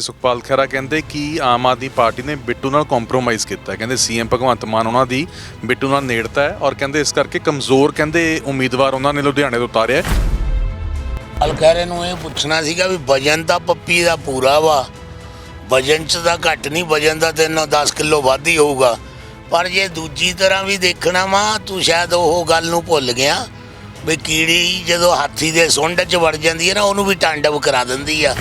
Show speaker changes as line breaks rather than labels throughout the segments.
ਸੁਖਪਾਲ ਖਹਿਰਾ ਕਹਿੰਦੇ ਕਿ ਆਮ ਆਦਮੀ ਪਾਰਟੀ ਨੇ ਬਿੱਟੂ ਨਾਲ ਕੰਪਰੋਮਾਈਜ਼ ਕੀਤਾ ਹੈ। ਕਹਿੰਦੇ ਸੀਐਮ ਭਗਵੰਤ ਮਾਨ ਉਹਨਾਂ ਦੀ ਬਿੱਟੂ ਨਾਲ ਨੇੜਤਾ ਹੈ ਔਰ ਕਹਿੰਦੇ ਇਸ ਕਰਕੇ ਕਮਜ਼ੋਰ ਕਹਿੰਦੇ ਉਮੀਦਵਾਰ ਉਹਨਾਂ ਨੇ ਲੁਧਿਆਣੇ ਤੋਂ ਉਤਾਰਿਆ ਹੈ।
ਅਲਕਰੇ ਨੂੰ ਇਹ ਪੁੱਛਣਾ ਸੀਗਾ ਵੀ ਵਜਨ ਤਾਂ ਪੱਪੀ ਦਾ ਪੂਰਾ ਵਾ। ਵਜਨ ਚ ਤਾਂ ਘੱਟ ਨਹੀਂ, ਵਜਨ ਤਾਂ ਤੈਨੂੰ 10 ਕਿਲੋ ਵੱਧ ਹੀ ਹੋਊਗਾ। ਪਰ ਜੇ ਦੂਜੀ ਤਰ੍ਹਾਂ ਵੀ ਦੇਖਣਾ ਵਾ, ਤੂੰ ਸ਼ਾਇਦ ਉਹ ਗੱਲ ਨੂੰ ਭੁੱਲ ਗਿਆ ਵੀ ਕੀੜੀ ਜਦੋਂ ਹਾਥੀ ਦੇ ਸੁੰਡ 'ਚ ਵੜ ਜਾਂਦੀ ਹੈ ਨਾ, ਉਹਨੂੰ ਵੀ ਟਾਂਡਵ ਕਰਾ ਦਿੰਦੀ ਆ।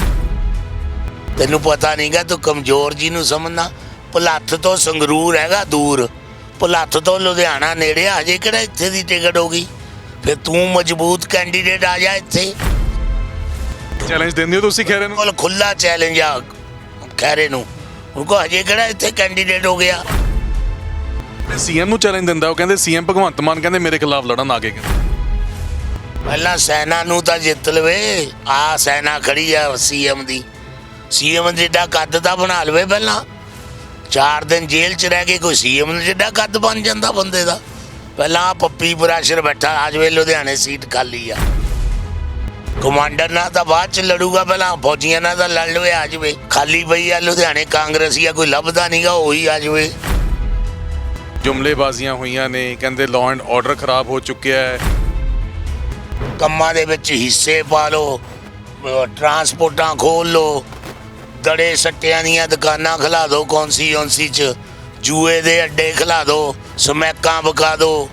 ਤੈਨੂੰ ਪਤਾ ਨਹੀਂਗਾ ਤੂੰ ਕਮਜ਼ੋਰ ਜੀ ਨੂੰ ਸਮਝਣਾ। ਭੁਲੱਥ ਤੋਂ ਸੰਗਰੂਰ ਹੈਗਾ ਦੂਰ। ਭੁਲੱਥ ਤੋਂ ਲੁਧਿਆਣਾ ਨੇੜੇ ਆ ਹਜੇ ਕਿਹੜਾ ਇੱਥੇ ਦੀ ਟਿਕਟ ਹੋ ਗਈ ਫਿਰ ਤੂੰ ਮਜ਼ਬੂਤ ਕੈਂਡੀਡੇਟ ਆ ਜਾ ਇੱਥੇ।
ਚੈਲੰਜ ਦਿੰਦੇ ਹੋ ਤੁਸੀਂ ਖਹਿਰੇ ਨੂੰ?
ਕੋਲ ਖੁੱਲਾ ਚੈਲੰਜ ਆ ਖੈਰੇ ਨੂੰ। ਉनको ਹਜੇ ਕਿਹੜਾ ਇੱਥੇ ਕੈਂਡੀਡੇਟ ਹੋ ਗਿਆ?
ਸੀਐਮ ਨੂੰ ਚੈਲੰਜ ਦਿੰਦਾ ਉਹ ਕਹਿੰਦੇ ਸੀਐਮ ਭਗਵੰਤ ਮਾਨ ਕਹਿੰਦੇ ਮੇਰੇ ਖਿਲਾਫ ਲੜਨ ਆ ਗਏ
ਪਹਿਲਾਂ ਸੈਨਾ ਨੂੰ ਤਾਂ ਜਿੱਤ ਲਵੇ। ਆ ਸੈਨਾ ਖੜੀ ਆ ਸੀਐਮ ਦੀ। ਸੀਐਮ ਜਿੱਡਾ ਕੱਦ ਤਾਂ ਬਣਾ ਲਵੇ ਪਹਿਲਾਂ। ਚਾਰ ਦਿਨ ਜੇਲ੍ਹ 'ਚ ਰਹਿ ਕੇ ਕੋਈ ਸੀਐਮ ਜਿੱਡਾ ਕੱਦ ਬਣ ਜਾਂਦਾ ਬੰਦੇ ਦਾ। ਪਹਿਲਾਂ ਪੱਪੀ ਬਰਾਸ਼ਰ ਬੈਠਾ ਆਜਵੇ ਲੁਧਿਆਣੇ ਸੀਟ ਖਾਲੀ ਆ। ਕਮਾਂਡਰ ਨਾਲ ਤਾਂ ਬਾਅਦ ਚ ਲੜੂਗਾ ਪਹਿਲਾਂ ਫੌਜੀਆਂ ਨਾਲ ਤਾਂ ਲੜ ਲਵੇ ਆ ਜਾਵੇ ਖਾਲੀ ਪਈ ਆ ਲੁਧਿਆਣੇ ਕਾਂਗਰਸੀ ਆ ਕੋਈ ਲੱਭਦਾ ਨਹੀਂਗਾ ਉਹੀ ਆ ਜਾਵੇ।
ਜੁਮਲੇਬਾਜ਼ੀਆਂ ਹੋਈਆਂ ਨੇ ਕਹਿੰਦੇ ਲਾਅ ਐਂਡ ਆਰਡਰ ਖਰਾਬ ਹੋ ਚੁੱਕਿਆ ਹੈ।
ਕੰਮਾਂ ਦੇ ਵਿੱਚ ਹਿੱਸੇ ਪਾ ਲਓ ਟਰਾਂਸਪੋਰਟਾਂ ਖੋਲ ਲਓ ਦੜੇ ਸੱਟਿਆਂ ਦੀਆਂ ਦੁਕਾਨਾਂ ਖਿਲਾ ਦਿਓ ਕੌਂਸੀ ਚ? ਜੂਏ ਦੇ ਅੱਡੇ ਖਿਲਾ ਦਿਓ ਸਮੈਕਾਂ ਵਿਕਾ ਦਿਓ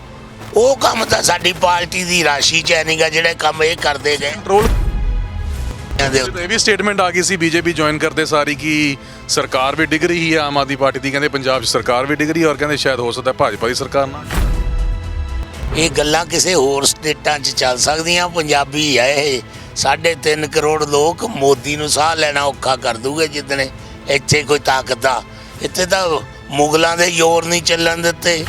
ਉਹ ਕੰਮ ਤਾਂ ਸਾਡੀ ਪਾਰਟੀ ਦੀ ਰਾਸ਼ੀ ਚ ਨਹੀਂਗਾ ਜਿਹੜੇ ਕੰਮ ਇਹ ਕਰਦੇ ਗਏ।
ਕੰਟਰੋਲ। ਇਹ ਵੀ ਸਟੇਟਮੈਂਟ ਆ ਗਈ ਸੀ ਬੀਜੇਪੀ ਜੁਆਇਨ ਕਰਦੇ ਸਾਰੀ ਕਿ ਸਰਕਾਰ ਵੀ ਡਿੱਗ ਰਹੀ ਹੈ ਆਮ ਆਦਮੀ ਪਾਰਟੀ ਦੀ ਕਹਿੰਦੇ ਪੰਜਾਬ 'ਚ ਸਰਕਾਰ ਵੀ ਡਿੱਗ ਰਹੀ ਹੈ ਔਰ ਕਹਿੰਦੇ ਸ਼ਾਇਦ ਹੋ ਸਕਦਾ ਭਾਜਪਾ ਦੀ ਸਰਕਾਰ ਨਾਲ
ਇਹ ਗੱਲਾਂ ਕਿਸੇ ਹੋਰ ਸਟੇਟਾਂ 'ਚ ਚੱਲ ਸਕਦੀਆਂ ਪੰਜਾਬੀ ਹੈ ਇਹ। ਸਾਢੇ ਤਿੰਨ ਕਰੋੜ ਲੋਕ ਮੋਦੀ ਨੂੰ ਸਾਹ ਲੈਣਾ ਔਖਾ ਕਰ ਦੂਗੇ ਜਿੱਦਣੇ ਇੱਥੇ ਕੋਈ ਤਾਕਤ ਆ। ਇੱਥੇ ਤਾਂ ਮੁਗਲਾਂ ਦੇ ਜ਼ੋਰ ਨਹੀਂ ਚੱਲਣ ਦਿੱਤੇ।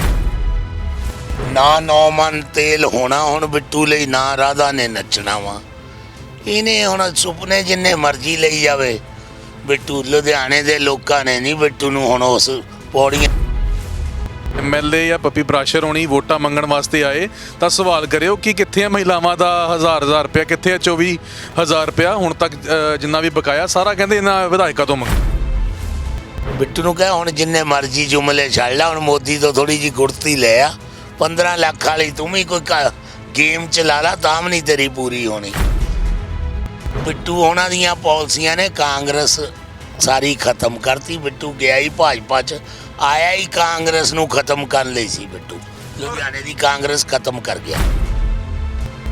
ਨਾ ਨੌ ਮਨ ਤੇਲ ਹੋਣਾ ਹੁਣ ਬਿੱਟੂ ਲਈ, ਨਾ ਰਾਧਾ ਨੇ ਨੱਚਣਾ ਵਾ। ਇਹਨੇ ਹੁਣ ਸੁਪਨੇ ਜਿੰਨੇ ਮਰਜ਼ੀ ਲਈ ਜਾਵੇ। ਬਿੱਟੂ ਲੁਧਿਆਣੇ ਦੇ ਲੋਕਾਂ ਨੇ ਨਹੀਂ ਬਿੱਟੂ ਨੂੰ ਹੁਣ ਉਸ ਪੌੜੀਆਂ
ਐਮਐਲਏ ਜਾਂ ਪੱਪੀ ਪ੍ਰਾਸ਼ਰ ਹੋਣੀ ਵੋਟਾਂ ਮੰਗਣ ਵਾਸਤੇ ਆਏ ਤਾਂ ਸਵਾਲ ਕਰਿਓ ਕਿ ਕਿੱਥੇ ਆ ਮਹਿਲਾਵਾਂ ਦਾ ਹਜ਼ਾਰ ਹਜ਼ਾਰ ਰੁਪਇਆ? ਕਿੱਥੇ ਆ 24000 ਰੁਪਇਆ? ਹੁਣ ਤੱਕ ਅ, ਜਿੰਨਾ ਵੀ ਬਕਾਇਆ ਸਾਰਾ ਕਹਿੰਦੇ ਇਹਨਾਂ ਵਿਧਾਇਕਾਂ ਤੋਂ ਮੰਗ
ਬਿੱਟੂ ਨੂੰ ਕਹੇ ਹੁਣ ਜਿੰਨੇ ਮਰਜ਼ੀ ਜੁਮਲੇ ਛੱਡ ਲੈ ਹੁਣ ਮੋਦੀ ਤੋਂ ਥੋੜੀ ਜੀ ਗੁੜਤੀ ਲੈ ਆ। 15 ਲੱਖ ਵਾਲੀ ਤੂੰ ਵੀ ਕੋਈ ਕ- ਗੇਮ ਚਲਾ ਲਾ ਤਾਂ ਵੀ ਨਹੀਂ ਤੇਰੀ ਪੂਰੀ ਹੋਣੀ। ਬਿੱਟੂ ਉਹਨਾਂ ਦੀਆਂ ਪਾਲਿਸੀਆਂ ਨੇ ਕਾਂਗਰਸ ਸਾਰੀ ਖਤਮ ਕਰਤੀ। ਬਿੱਟੂ ਗਿਆ ਹੀ ਭਾਜਪਾ ਚ। ਆਇਆ ਹੀ ਕਾਂਗਰਸ ਨੂੰ ਖਤਮ ਕਰਨ ਲਈ ਸੀ ਬਿੱਟੂ। ਲੁਧਿਆਣੇ ਦੀ ਕਾਂਗਰਸ ਖਤਮ ਕਰ ਗਿਆ।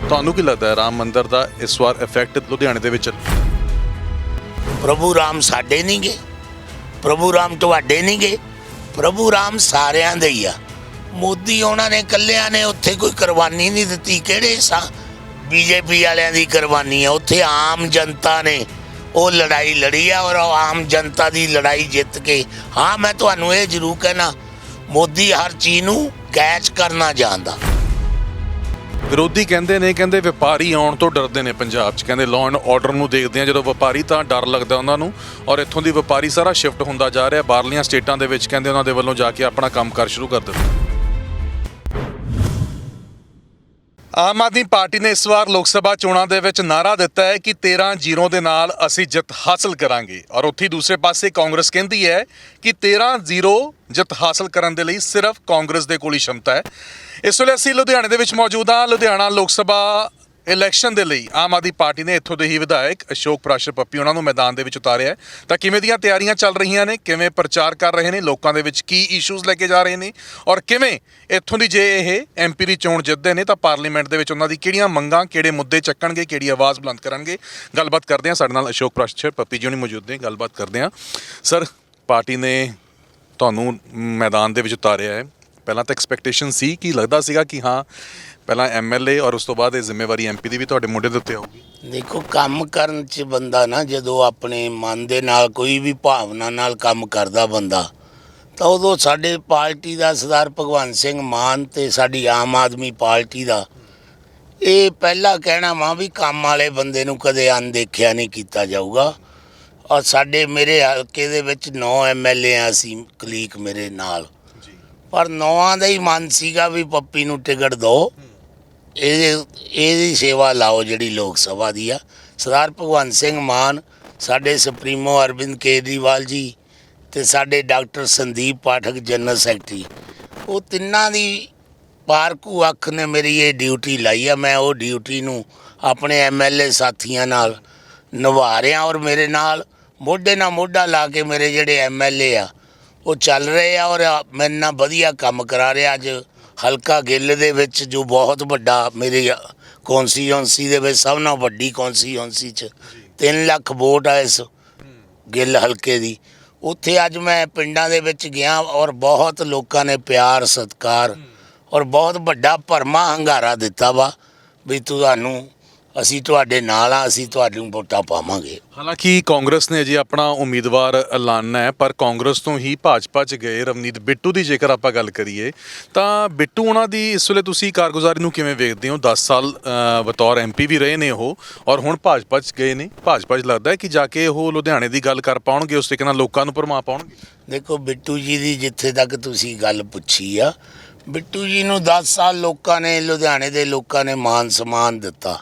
ਤੁਹਾਨੂੰ ਕੀ ਲੱਗਦਾ ਹੈ ਰਾਮ ਮੰਦਿਰ ਦਾ ਇਸ ਵਾਰ ਇਫੈਕਟ ਲੁਧਿਆਣੇ ਦੇ ਵਿੱਚ?
ਪ੍ਰਭੂ ਰਾਮ ਸਾਡੇ ਨਹੀਂ ਗਏ ਪ੍ਰਭੂ ਰਾਮ ਤੁਹਾਡੇ ਨਹੀਂ ਗਏ ਪ੍ਰਭੂ ਰਾਮ ਸਾਰਿਆਂ ਦੇ ਹੀ ਆ। ਮੋਦੀ ਉਹਨਾਂ ਨੇ ਕੱਲਿਆਂ ਨੇ ਉੱਥੇ ਕੋਈ ਕੁਰਬਾਨੀ ਨਹੀਂ ਦਿੱਤੀ। ਕਿਹੜੇ ਸਾ ਬੀਜੇਪੀ ਵਾਲਿਆਂ ਦੀ ਕੁਰਬਾਨੀ ਆ। ਉੱਥੇ ਆਮ ਜਨਤਾ ਨੇ ਉਹ ਲੜਾਈ ਲੜੀ ਆ ਔਰ ਆਮ ਜਨਤਾ ਦੀ ਲੜਾਈ ਜਿੱਤ ਕੇ। ਹਾਂ, ਮੈਂ ਤੁਹਾਨੂੰ ਇਹ ਜ਼ਰੂਰ ਕਹਿਣਾ, ਮੋਦੀ ਹਰ ਚੀਜ਼ ਨੂੰ ਕੈਚ ਕਰਨਾ ਜਾਣਦਾ।
ਵਿਰੋਧੀ ਕਹਿੰਦੇ ਨੇ, ਕਹਿੰਦੇ ਵਪਾਰੀ ਆਉਣ ਤੋਂ ਡਰਦੇ ਨੇ ਪੰਜਾਬ 'ਚ। ਕਹਿੰਦੇ ਲਾਅ ਐਂਡ ਆਰਡਰ ਨੂੰ ਦੇਖਦੇ ਆ, ਜਦੋਂ ਵਪਾਰੀ ਤਾਂ ਡਰ ਲੱਗਦਾ ਉਹਨਾਂ ਨੂੰ, ਔਰ ਇੱਥੋਂ ਦੀ ਵਪਾਰੀ ਸਾਰਾ ਸ਼ਿਫਟ ਹੁੰਦਾ ਜਾ ਰਿਹਾ, ਬਾਹਰਲੀਆਂ ਸਟੇਟਾਂ ਦੇ ਵਿੱਚ ਕਹਿੰਦੇ ਉਹਨਾਂ ਦੇ ਵੱਲੋਂ ਜਾ ਕੇ ਆਪਣਾ ਕੰਮਕਾਰ ਸ਼ੁਰੂ ਕਰ ਦਿੱਤਾ। ਆਮ ਆਦਮੀ ਪਾਰਟੀ ਨੇ ਇਸ ਵਾਰ ਲੋਕ ਸਭਾ ਚੋਣਾਂ ਦੇ ਵਿੱਚ ਨਾਰਾ ਦਿੱਤਾ ਹੈ ਕਿ 13-0 ਦੇ ਨਾਲ ਅਸੀਂ ਜਿੱਤ ਹਾਸਲ ਕਰਾਂਗੇ। ਔਰ ਉੱਥੇ ਦੂਸਰੇ ਪਾਸੇ ਕਾਂਗਰਸ ਕਹਿੰਦੀ ਹੈ ਕਿ 13-0 ਜਿੱਤ ਹਾਸਲ ਕਰਨ ਦੇ ਲਈ ਸਿਰਫ ਕਾਂਗਰਸ ਦੇ ਕੋਲ ਹੀ ਸ਼ਮਤਾ ਹੈ। ਇਸ ਵੇਲੇ ਅਸੀਂ ਲੁਧਿਆਣੇ ਦੇ ਵਿੱਚ ਮੌਜੂਦ ਹਾਂ। ਲੁਧਿਆਣਾ ਲੋਕ ਸਭਾ ਇਲੈਕਸ਼ਨ ਦੇ ਲਈ ਆਮ ਆਦਮੀ ਪਾਰਟੀ ਨੇ ਇੱਥੋਂ ਦੇ ਹੀ ਵਿਧਾਇਕ ਅਸ਼ੋਕ ਪ੍ਰਾਸ਼ਰ ਪੱਪੀ ਉਹਨਾਂ ਨੂੰ ਮੈਦਾਨ ਦੇ ਵਿੱਚ ਉਤਾਰਿਆ ਤਾਂ ਕਿਵੇਂ ਦੀਆਂ ਤਿਆਰੀਆਂ ਚੱਲ ਰਹੀਆਂ ਨੇ? ਕਿਵੇਂ ਪ੍ਰਚਾਰ ਕਰ ਰਹੇ ਨੇ? ਲੋਕਾਂ ਦੇ ਵਿੱਚ ਕੀ ਇਸ਼ੂਜ਼ ਲੈ ਕੇ ਜਾ ਰਹੇ ਨੇ? ਔਰ ਕਿਵੇਂ ਇੱਥੋਂ ਦੀ ਜੇ ਇਹ ਐਮਪੀ ਦੀ ਚੋਣ ਜਿੱਤਦੇ ਨੇ ਤਾਂ ਪਾਰਲੀਮੈਂਟ ਦੇ ਵਿੱਚ ਉਹਨਾਂ ਦੀ ਕਿਹੜੀਆਂ ਮੰਗਾਂ, ਕਿਹੜੇ ਮੁੱਦੇ ਚੱਕਣਗੇ, ਕਿਹੜੀ ਆਵਾਜ਼ ਬੁਲੰਦ ਕਰਨਗੇ? ਗੱਲਬਾਤ ਕਰਦੇ ਹਾਂ। ਸਾਡੇ ਨਾਲ ਅਸ਼ੋਕ ਪ੍ਰਾਸ਼ਰ ਪੱਪੀ ਜੀ ਹੁਣੀ ਮੌਜੂਦ ਨੇ। ਗੱਲਬਾਤ ਕਰਦੇ ਹਾਂ। ਸਰ, ਪਾਰਟੀ ਨੇ ਤੁਹਾਨੂੰ ਮੈਦਾਨ ਦੇ ਵਿੱਚ ਉਤਾਰਿਆ ਹੈ। ਪਹਿਲਾਂ ਤਾਂ ਐਕਸਪੈਕਟੇਸ਼ਨ ਸੀ। ਕਿ ਲੱਗਦਾ ਸੀਗਾ ਕਿ ਹਾਂ ਪਹਿਲਾਂ ਐਮਐਲਏ ਔਰ ਉਸ ਤੋਂ ਬਾਅਦ ਇਹ ਜ਼ਿੰਮੇਵਾਰੀ ਐਮਪੀ ਦੀ ਵੀ ਤੁਹਾਡੇ ਮੋਢੇ ਦੇ ਉੱਤੇ ਆਊਗੀ?
ਦੇਖੋ ਕੰਮ ਕਰਨ ਚ ਬੰਦਾ ਨਾ ਜਦੋਂ ਆਪਣੇ ਮਨ ਦੇ ਨਾਲ ਕੋਈ ਵੀ ਭਾਵਨਾ ਨਾਲ ਕੰਮ ਕਰਦਾ ਬੰਦਾ ਤਾਂ ਉਦੋਂ ਸਾਡੇ ਪਾਰਟੀ ਦਾ ਸਰਦਾਰ ਭਗਵੰਤ ਸਿੰਘ ਮਾਨ ਤੇ ਸਾਡੀ ਆਮ ਆਦਮੀ ਪਾਰਟੀ ਦਾ ਇਹ ਪਹਿਲਾ ਕਹਿਣਾ ਵਾ ਵੀ ਕੰਮ ਵਾਲੇ ਬੰਦੇ ਨੂੰ ਕਦੇ ਅਣਦੇਖਿਆ ਨਹੀਂ ਕੀਤਾ ਜਾਊਗਾ। ਔਰ ਸਾਡੇ ਮੇਰੇ ਹਲਕੇ ਦੇ ਵਿੱਚ 9 ਐਮਐਲਏ ਆ ਅਸੀਂ ਕਲੀਕ ਮੇਰੇ ਨਾਲ। ਪਰ ਨੌਆਂ ਦਾ ਹੀ ਮਨ ਸੀਗਾ ਵੀ ਪੱਪੀ ਨੂੰ ਟਿਕਟ ਦਿਓ। ਇਹ ਇਹਦੀ ਸੇਵਾ ਲਾਓ ਜਿਹੜੀ ਲੋਕ ਸਭਾ ਦੀ ਆ। ਸਰਦਾਰ ਭਗਵੰਤ ਸਿੰਘ ਮਾਨ, ਸਾਡੇ ਸੁਪਰੀਮੋ ਅਰਵਿੰਦ ਕੇਜਰੀਵਾਲ ਜੀ ਤੇ ਸਾਡੇ doctor Sandeep Pathak, general secretary. ਉਹ ਤਿੰਨਾਂ ਦੀ ਪਾਰਕੂ ਅੱਖ ਨੇ ਮੇਰੀ ਇਹ ਡਿਊਟੀ ਲਾਈ ਆ। ਮੈਂ ਉਹ ਡਿਊਟੀ ਨੂੰ ਆਪਣੇ ਐਮਐਲਏ ਸਾਥੀਆਂ ਨਾਲ ਨਿਭਾ ਰਿਹਾ ਔਰ ਮੇਰੇ ਨਾਲ ਮੋਢੇ ਨਾਲ ਮੋਢਾ ਲਾ ਕੇ ਮੇਰੇ ਜਿਹੜੇ ਐਮਐਲਏ ਆ, ਉਹ ਚੱਲ ਰਹੇ ਆ ਔਰ ਮੇਰੇ ਨਾਲ ਵਧੀਆ ਕੰਮ ਕਰਾ ਰਿਹਾ। ਅੱਜ ਹਲਕਾ ਗਿੱਲ ਦੇ ਵਿੱਚ ਜੋ ਬਹੁਤ ਵੱਡਾ ਮੇਰੇ ਕੌਂਸਟੀਚੁਐਂਸੀ ਦੇ ਵਿੱਚ ਸਭ ਨਾਲੋਂ ਵੱਡੀ ਕੌਂਸਟੀਚੁਐਂਸੀ ਚ 3 ਲੱਖ ਵੋਟ ਆ ਇਸ ਗਿੱਲ ਹਲਕੇ ਦੀ। ਉੱਥੇ ਅੱਜ ਮੈਂ ਪਿੰਡਾਂ ਦੇ ਵਿੱਚ ਗਿਆ ਔਰ ਬਹੁਤ ਲੋਕਾਂ ਨੇ ਪਿਆਰ, ਸਤਿਕਾਰ ਔਰ ਬਹੁਤ ਵੱਡਾ ਭਰਮਾ ਹੰਗਾਰਾ ਦਿੱਤਾ ਵਾ ਵੀ ਤੁਹਾਨੂੰ ਅਸੀਂ ਤੁਹਾਡੇ ਨਾਲ ਆ ਅਸੀਂ ਤੁਹਾਨੂੰ ਵੋਟਾਂ ਪਾਵਾਂਗੇ।
ਹਾਲਾਂਕਿ ਕਾਂਗਰਸ ਨੇ ਅਜੇ ਆਪਣਾ ਉਮੀਦਵਾਰ ਐਲਾਨਣਾ ਹੈ ਪਰ ਕਾਂਗਰਸ ਤੋਂ ਹੀ ਭਾਜਪਾ 'ਚ ਗਏ ਰਵਨੀਤ ਬਿੱਟੂ ਦੀ ਜੇਕਰ ਆਪਾਂ ਗੱਲ ਕਰੀਏ ਤਾਂ ਬਿੱਟੂ ਉਹਨਾਂ ਦੀ ਇਸ ਵੇਲੇ ਤੁਸੀਂ ਕਾਰਗੁਜ਼ਾਰੀ ਨੂੰ ਕਿਵੇਂ ਵੇਖਦੇ ਹੋ? 10 ਸਾਲ ਅ, ਬਤੌਰ ਐਮਪੀ ਵੀ ਰਹੇ ਨੇ ਉਹ ਔਰ ਹੁਣ ਭਾਜਪਾ 'ਚ ਗਏ ਨੇ। ਭਾਜਪਾ 'ਚ ਲੱਗਦਾ ਹੈ ਕਿ ਜਾ ਕੇ ਉਹ ਲੁਧਿਆਣੇ ਦੀ ਗੱਲ ਕਰ ਪਾਉਣਗੇ ਉਸ ਤਰੀਕੇ ਨਾਲ ਲੋਕਾਂ ਨੂੰ ਭਰਮਾ ਪਾਉਣਗੇ?
ਦੇਖੋ ਬਿੱਟੂ ਜੀ ਦੀ ਜਿੱਥੇ ਤੱਕ ਤੁਸੀਂ ਗੱਲ ਪੁੱਛੀ ਆ ਬਿੱਟੂ ਜੀ ਨੂੰ 10 ਸਾਲ ਲੋਕਾਂ ਨੇ ਲੁਧਿਆਣੇ ਦੇ ਲੋਕਾਂ ਨੇ ਮਾਨ ਸਨਮਾਨ ਦਿੱਤਾ।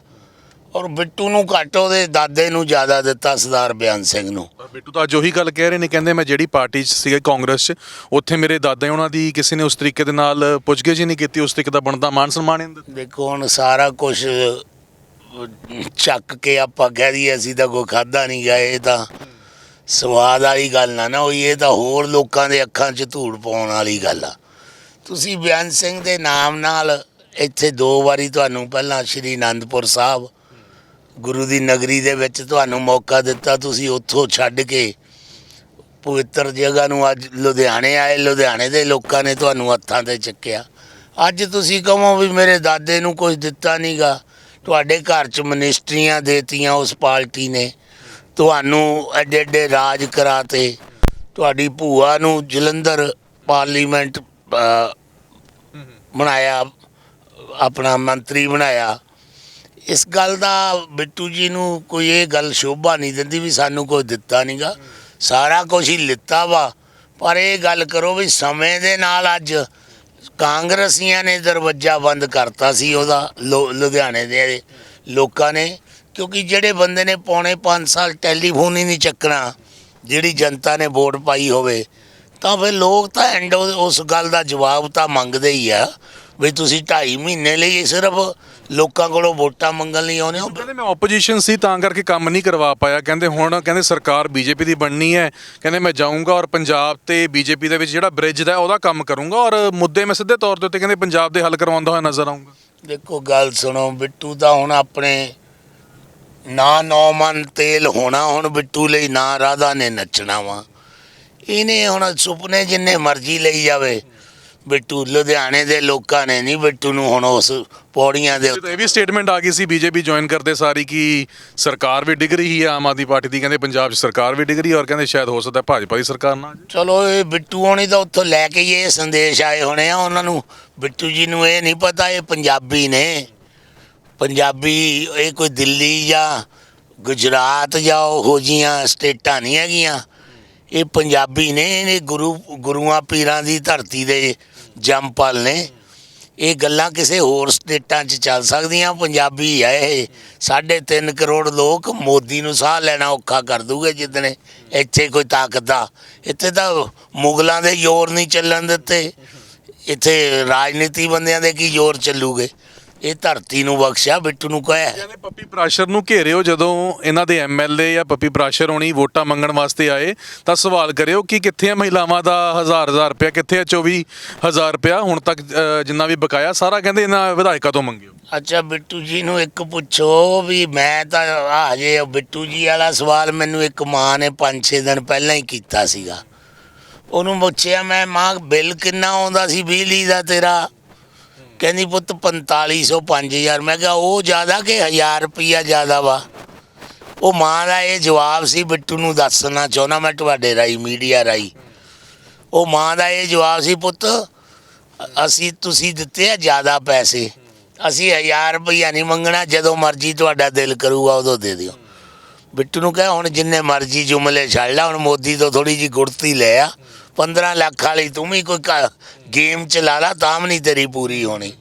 ਔਰ ਬਿੱਟੂ ਨੂੰ ਘੱਟ ਉਹਦੇ ਦਾਦੇ ਨੂੰ ਜ਼ਿਆਦਾ ਦਿੱਤਾ ਸਰਦਾਰ ਬਿਆਨ ਸਿੰਘ ਨੂੰ।
ਪਰ ਬਿੱਟੂ ਤਾਂ ਅੱਜ ਉਹੀ ਗੱਲ ਕਹਿ ਰਹੇ ਨੇ ਕਹਿੰਦੇ ਮੈਂ ਜਿਹੜੀ ਪਾਰਟੀ 'ਚ ਸੀਗਾ ਕਾਂਗਰਸ 'ਚ ਉੱਥੇ ਮੇਰੇ ਦਾਦਾ ਉਹਨਾਂ ਦੀ ਕਿਸੇ ਨੇ ਉਸ ਤਰੀਕੇ ਦੇ ਨਾਲ ਪੁੱਛਗਿੱਛ ਹੀ ਨਹੀਂ ਕੀਤੀ ਉਸ ਤਰੀਕੇ ਦਾ ਬਣਦਾ ਮਾਨ ਸਨਮਾਨ ਹੀ ਨਹੀਂ ਦਿੱਤਾ।
ਦੇਖੋ ਹੁਣ ਸਾਰਾ ਕੁਝ ਚੱਕ ਕੇ ਆਪਾਂ ਕਹਿ ਦਈਏ ਅਸੀਂ ਤਾਂ ਕੋਈ ਖਾਦਾ ਨਹੀਂ ਗਏ ਇਹ ਤਾਂ ਸਵਾਦ ਵਾਲੀ ਗੱਲ ਨਾ ਨਾ ਹੋਈ ਇਹ ਤਾਂ ਹੋਰ ਲੋਕਾਂ ਦੇ ਅੱਖਾਂ 'ਚ ਧੂੜ ਪਾਉਣ ਵਾਲੀ ਗੱਲ ਆ। ਤੁਸੀਂ ਬਿਆਨ ਸਿੰਘ ਦੇ ਨਾਮ ਨਾਲ ਇੱਥੇ ਦੋ ਵਾਰੀ ਤੁਹਾਨੂੰ ਪਹਿਲਾਂ ਸ਼੍ਰੀ ਅਨੰਦਪੁਰ ਸਾਹਿਬ ਗੁਰੂ ਦੀ ਨਗਰੀ ਦੇ ਵਿੱਚ ਤੁਹਾਨੂੰ ਮੌਕਾ ਦਿੱਤਾ, ਤੁਸੀਂ ਉੱਥੋਂ ਛੱਡ ਕੇ ਪਵਿੱਤਰ ਜਗ੍ਹਾ ਨੂੰ ਅੱਜ ਲੁਧਿਆਣੇ ਆਏ। ਲੁਧਿਆਣੇ ਦੇ ਲੋਕਾਂ ਨੇ ਤੁਹਾਨੂੰ ਹੱਥਾਂ ਤੇ ਚੱਕਿਆ। ਅੱਜ ਤੁਸੀਂ ਕਹੋ ਵੀ ਮੇਰੇ ਦਾਦੇ ਨੂੰ ਕੁਝ ਦਿੱਤਾ ਨਹੀਂਗਾ ਤੁਹਾਡੇ ਘਰ 'ਚ ਮਨਿਸਟਰੀਆਂ ਦੇਤੀਆਂ ਉਸ ਪਾਰਟੀ ਨੇ। ਤੁਹਾਨੂੰ ਐਡੇ ਐਡੇ ਰਾਜ ਕਰਾਤੇ। ਤੁਹਾਡੀ ਭੂਆ ਨੂੰ ਜਲੰਧਰ ਪਾਰਲੀਮੈਂਟ ਬਣਾਇਆ, ਆਪਣਾ ਮੰਤਰੀ ਬਣਾਇਆ। ਇਸ ਗੱਲ ਦਾ ਬਿੱਟੂ ਜੀ ਨੂੰ ਕੋਈ ਇਹ ਗੱਲ ਸ਼ੋਭਾ ਨਹੀਂ ਦਿੰਦੀ ਵੀ ਸਾਨੂੰ ਕੋਈ ਦਿੱਤਾ ਨਹੀਂਗਾ ਸਾਰਾ ਕੁਝ ਹੀ ਲਿੱਤਾ ਵਾ। ਪਰ ਇਹ ਗੱਲ ਕਰੋ ਵੀ ਸਮੇਂ ਦੇ ਨਾਲ ਅੱਜ ਕਾਂਗਰਸੀਆਂ ਨੇ ਦਰਵਾਜ਼ਾ ਬੰਦ ਕਰਤਾ ਸੀ ਉਹਦਾ, ਲੁ- ਲੁਧਿਆਣੇ ਦੇ ਲੋਕਾਂ ਨੇ। ਕਿਉਂਕਿ ਜਿਹੜੇ ਬੰਦੇ ਨੇ ਪੌਣੇ 5 ਸਾਲ ਟੈਲੀਫੋਨ ਹੀ ਨਹੀਂ ਚੱਕਣਾ, ਜਿਹੜੀ ਜਨਤਾ ਨੇ ਵੋਟ ਪਾਈ ਹੋਵੇ, ਤਾਂ ਫਿਰ ਲੋਕ ਤਾਂ ਐਂਡ ਉਸ ਗੱਲ ਦਾ ਜਵਾਬ ਤਾਂ ਮੰਗਦੇ ਹੀ ਆ ਵੀ ਤੁਸੀਂ 2.5 ਮਹੀਨੇ ਲਈ ਸਿਰਫ ਲੋਕਾਂ ਕੋਲੋਂ ਵੋਟਾਂ ਮੰਗਣ ਲਈ ਆਉਂਦੇ ਹੋ?
ਕਹਿੰਦੇ ਮੈਂ ਆਪੋਜੀਸ਼ਨ ਸੀ ਤਾਂ ਕਰਕੇ ਕੰਮ ਨਹੀਂ ਕਰਵਾ ਪਾਇਆ। ਕਹਿੰਦੇ ਹੁਣ ਕਹਿੰਦੇ ਸਰਕਾਰ ਬੀਜੇਪੀ ਦੀ ਬਣਨੀ ਹੈ। ਕਹਿੰਦੇ ਮੈਂ ਜਾਊਂਗਾ ਔਰ ਪੰਜਾਬ ਤੇ ਬੀਜੇਪੀ ਦੇ ਵਿੱਚ ਜਿਹੜਾ ਬ੍ਰਿਜ ਦਾ ਉਹਦਾ ਕੰਮ ਕਰੂੰਗਾ ਔਰ ਮੁੱਦੇ ਮੈਂ ਸਿੱਧੇ ਤੌਰ ਦੇ ਉੱਤੇ ਕਹਿੰਦੇ ਪੰਜਾਬ ਦੇ ਹੱਲ ਕਰਵਾਉਂਦਾ ਹੋਇਆ ਨਜ਼ਰ ਆਊਂਗਾ।
ਦੇਖੋ ਗੱਲ ਸੁਣੋ ਬਿੱਟੂ ਦਾ ਹੁਣ ਆਪਣੇ ਨਾ ਨੌ ਮਨ ਤੇਲ ਹੋਣਾ ਹੁਣ ਬਿੱਟੂ ਲਈ ਨਾ ਰਾਧਾ ਨੇ ਨੱਚਣਾ ਵਾ। ਇਹਨੇ ਹੁਣ ਸੁਪਨੇ ਜਿੰਨੇ ਮਰਜ਼ੀ ਲਈ ਜਾਵੇ। ਬਿੱਟੂ ਲੁਧਿਆਣੇ ਦੇ ਲੋਕਾਂ ਨੇ ਨਹੀਂ ਬਿੱਟੂ ਨੂੰ ਹੁਣ ਉਸ ਪੌੜੀਆਂ ਦੇ
ਤੇ ਇਹ ਵੀ ਸਟੇਟਮੈਂਟ ਆ ਗਈ ਸੀ ਬੀਜੇਪੀ ਜੁਆਇਨ ਕਰਦੇ ਸਾਰੀ ਕਿ ਸਰਕਾਰ ਵੀ ਡਿੱਗ ਰਹੀ ਹੈ ਆਮ ਆਦਮੀ ਪਾਰਟੀ ਦੀ ਕਹਿੰਦੇ ਪੰਜਾਬ 'ਚ ਸਰਕਾਰ ਵੀ ਡਿੱਗ ਰਹੀ ਹੈ ਔਰ ਕਹਿੰਦੇ ਸ਼ਾਇਦ ਹੋ ਸਕਦਾ ਭਾਜਪਾ ਦੀ ਸਰਕਾਰ ਨਾ ਆ ਜਾਏ।
ਚਲੋ ਇਹ ਬਿੱਟੂ ਹੋਣੀ ਤਾਂ ਉੱਥੋਂ ਲੈ ਕੇ ਹੀ ਇਹ ਸੰਦੇਸ਼ ਆਏ ਹੋਣੇ ਆ ਉਹਨਾਂ ਨੂੰ ਬਿੱਟੂ ਜੀ ਨੂੰ ਇਹ ਨਹੀਂ ਪਤਾ ਇਹ ਪੰਜਾਬੀ ਨੇ ਪੰਜਾਬੀ ਇਹ ਕੋਈ ਦਿੱਲੀ ਜਾਂ ਗੁਜਰਾਤ ਜਾਂ ਉਹ ਜੀਆਂ ਸਟੇਟਾਂ ਨਹੀਂ ਹੈਗੀਆਂ ਇਹ ਪੰਜਾਬੀ ਨੇ ਇਹ ਗੁਰੂ ਗੁਰੂਆਂ ਪੀਰਾਂ ਦੀ ਧਰਤੀ ਦੇ ਜੰਮਪਲ ਨੇ। ਇਹ ਗੱਲਾਂ ਕਿਸੇ ਹੋਰ ਸਟੇਟਾਂ 'ਚ ਚੱਲ ਸਕਦੀਆਂ। ਪੰਜਾਬੀ ਹੈ ਇਹ। ਸਾਢੇ ਤਿੰਨ ਕਰੋੜ ਲੋਕ ਮੋਦੀ ਨੂੰ ਸਾਹ ਲੈਣਾ ਔਖਾ ਕਰ ਦੂਗੇ ਜਿੱਦਣੇ ਇੱਥੇ ਕੋਈ ਤਾਕਤ ਦਾ। ਇੱਥੇ ਤਾਂ ਮੁਗਲਾਂ ਦੇ ਜ਼ੋਰ ਨਹੀਂ ਚੱਲਣ ਦਿੱਤੇ। ਇੱਥੇ ਰਾਜਨੀਤੀ ਬੰਦਿਆਂ ਦੇ ਕੀ ਜ਼ੋਰ ਚੱਲੂਗੇ? ਇਹ ਧਰਤੀ ਨੂੰ ਬਖਸ਼ਿਆ ਬਿੱਟੂ ਨੂੰ ਕਹਿਆ
ਕਹਿੰਦੇ ਪੱਪੀ ਪ੍ਰਾਸ਼ਰ ਨੂੰ ਘੇਰਿਓ ਜਦੋਂ ਇਹਨਾਂ ਦੇ ਐਮਐਲਏ ਜਾਂ ਪੱਪੀ ਪ੍ਰਾਸ਼ਰ ਹੋਣੀ ਵੋਟਾਂ ਮੰਗਣ ਵਾਸਤੇ ਆਏ ਤਾਂ ਸਵਾਲ ਕਰਿਓ ਕਿ ਕਿੱਥੇ ਆ ਮਹਿਲਾਵਾਂ ਦਾ ਹਜ਼ਾਰ ਹਜ਼ਾਰ ਰੁਪਇਆ ਕਿੱਥੇ ਆ 24000 ਰੁਪਇਆ? ਹੁਣ ਤੱਕ ਜਿੰਨਾ ਵੀ ਬਕਾਇਆ ਸਾਰਾ ਕਹਿੰਦੇ ਇਹਨਾਂ ਵਿਧਾਇਕਾਂ ਤੋਂ ਮੰਗਿਓ।
ਅੱਛਾ ਬਿੱਟੂ ਜੀ ਨੂੰ ਇੱਕ ਪੁੱਛੋ ਵੀ ਮੈਂ ਤਾਂ ਆ ਜੇ ਉਹ ਬਿੱਟੂ ਜੀ ਵਾਲਾ ਸਵਾਲ ਮੈਨੂੰ ਇੱਕ ਮਾਂ ਨੇ 5-6 ਦਿਨ ਪਹਿਲਾਂ ਹੀ ਕੀਤਾ ਸੀਗਾ। ਉਹਨੂੰ ਪੁੱਛਿਆ ਮੈਂ ਮਾਂ ਬਿੱਲ ਕਿੰਨਾ ਆਉਂਦਾ ਸੀ? ਬਿਜਲੀ ਦਾ ਤੇਰਾ? ਕਹਿੰਦੀ ਪੁੱਤ 4500 5000 ਮੈਂ ਕਿਹਾ ਉਹ ਜ਼ਿਆਦਾ ਕਿ 1000 ਰੁਪਈਆ ਜ਼ਿਆਦਾ ਵਾ? ਉਹ ਮਾਂ ਦਾ ਇਹ ਜਵਾਬ ਸੀ, ਬਿੱਟੂ ਨੂੰ ਦੱਸਣਾ ਚਾਹੁੰਦਾ ਮੈਂ ਤੁਹਾਡੇ ਰਾਈ ਮੀਡੀਆ ਰਾਈ ਉਹ ਮਾਂ ਦਾ ਇਹ ਜਵਾਬ ਸੀ, ਪੁੱਤ, ਅਸੀਂ, ਤੁਸੀਂ ਦਿੱਤੇ ਆ ਜ਼ਿਆਦਾ ਪੈਸੇ। ਅਸੀਂ 1000 ਰੁਪਈਆ ਨਹੀਂ ਮੰਗਣਾ, ਜਦੋਂ ਮਰਜ਼ੀ ਤੁਹਾਡਾ ਦਿਲ ਕਰੂਗਾ ਉਦੋਂ ਦੇ ਦਿਓ। ਬਿੱਟੂ ਨੂੰ ਕਹੇ, ਹੁਣ ਜਿੰਨੇ ਮਰਜ਼ੀ ਜੁਮਲੇ ਛੱਡ ਲੈ, ਹੁਣ ਮੋਦੀ ਤੋਂ ਥੋੜੀ ਜੀ ਗੁੜਤੀ ਲੈ ਆ। 15 ਲੱਖ ਵਾਲੀ ਤੂੰ ਵੀ ਕੋਈ ਗੇਮ ਚਲਾ ਲਾ ਤਾਂ ਵੀ ਨਹੀਂ ਤੇਰੀ ਪੂਰੀ ਹੋਣੀ।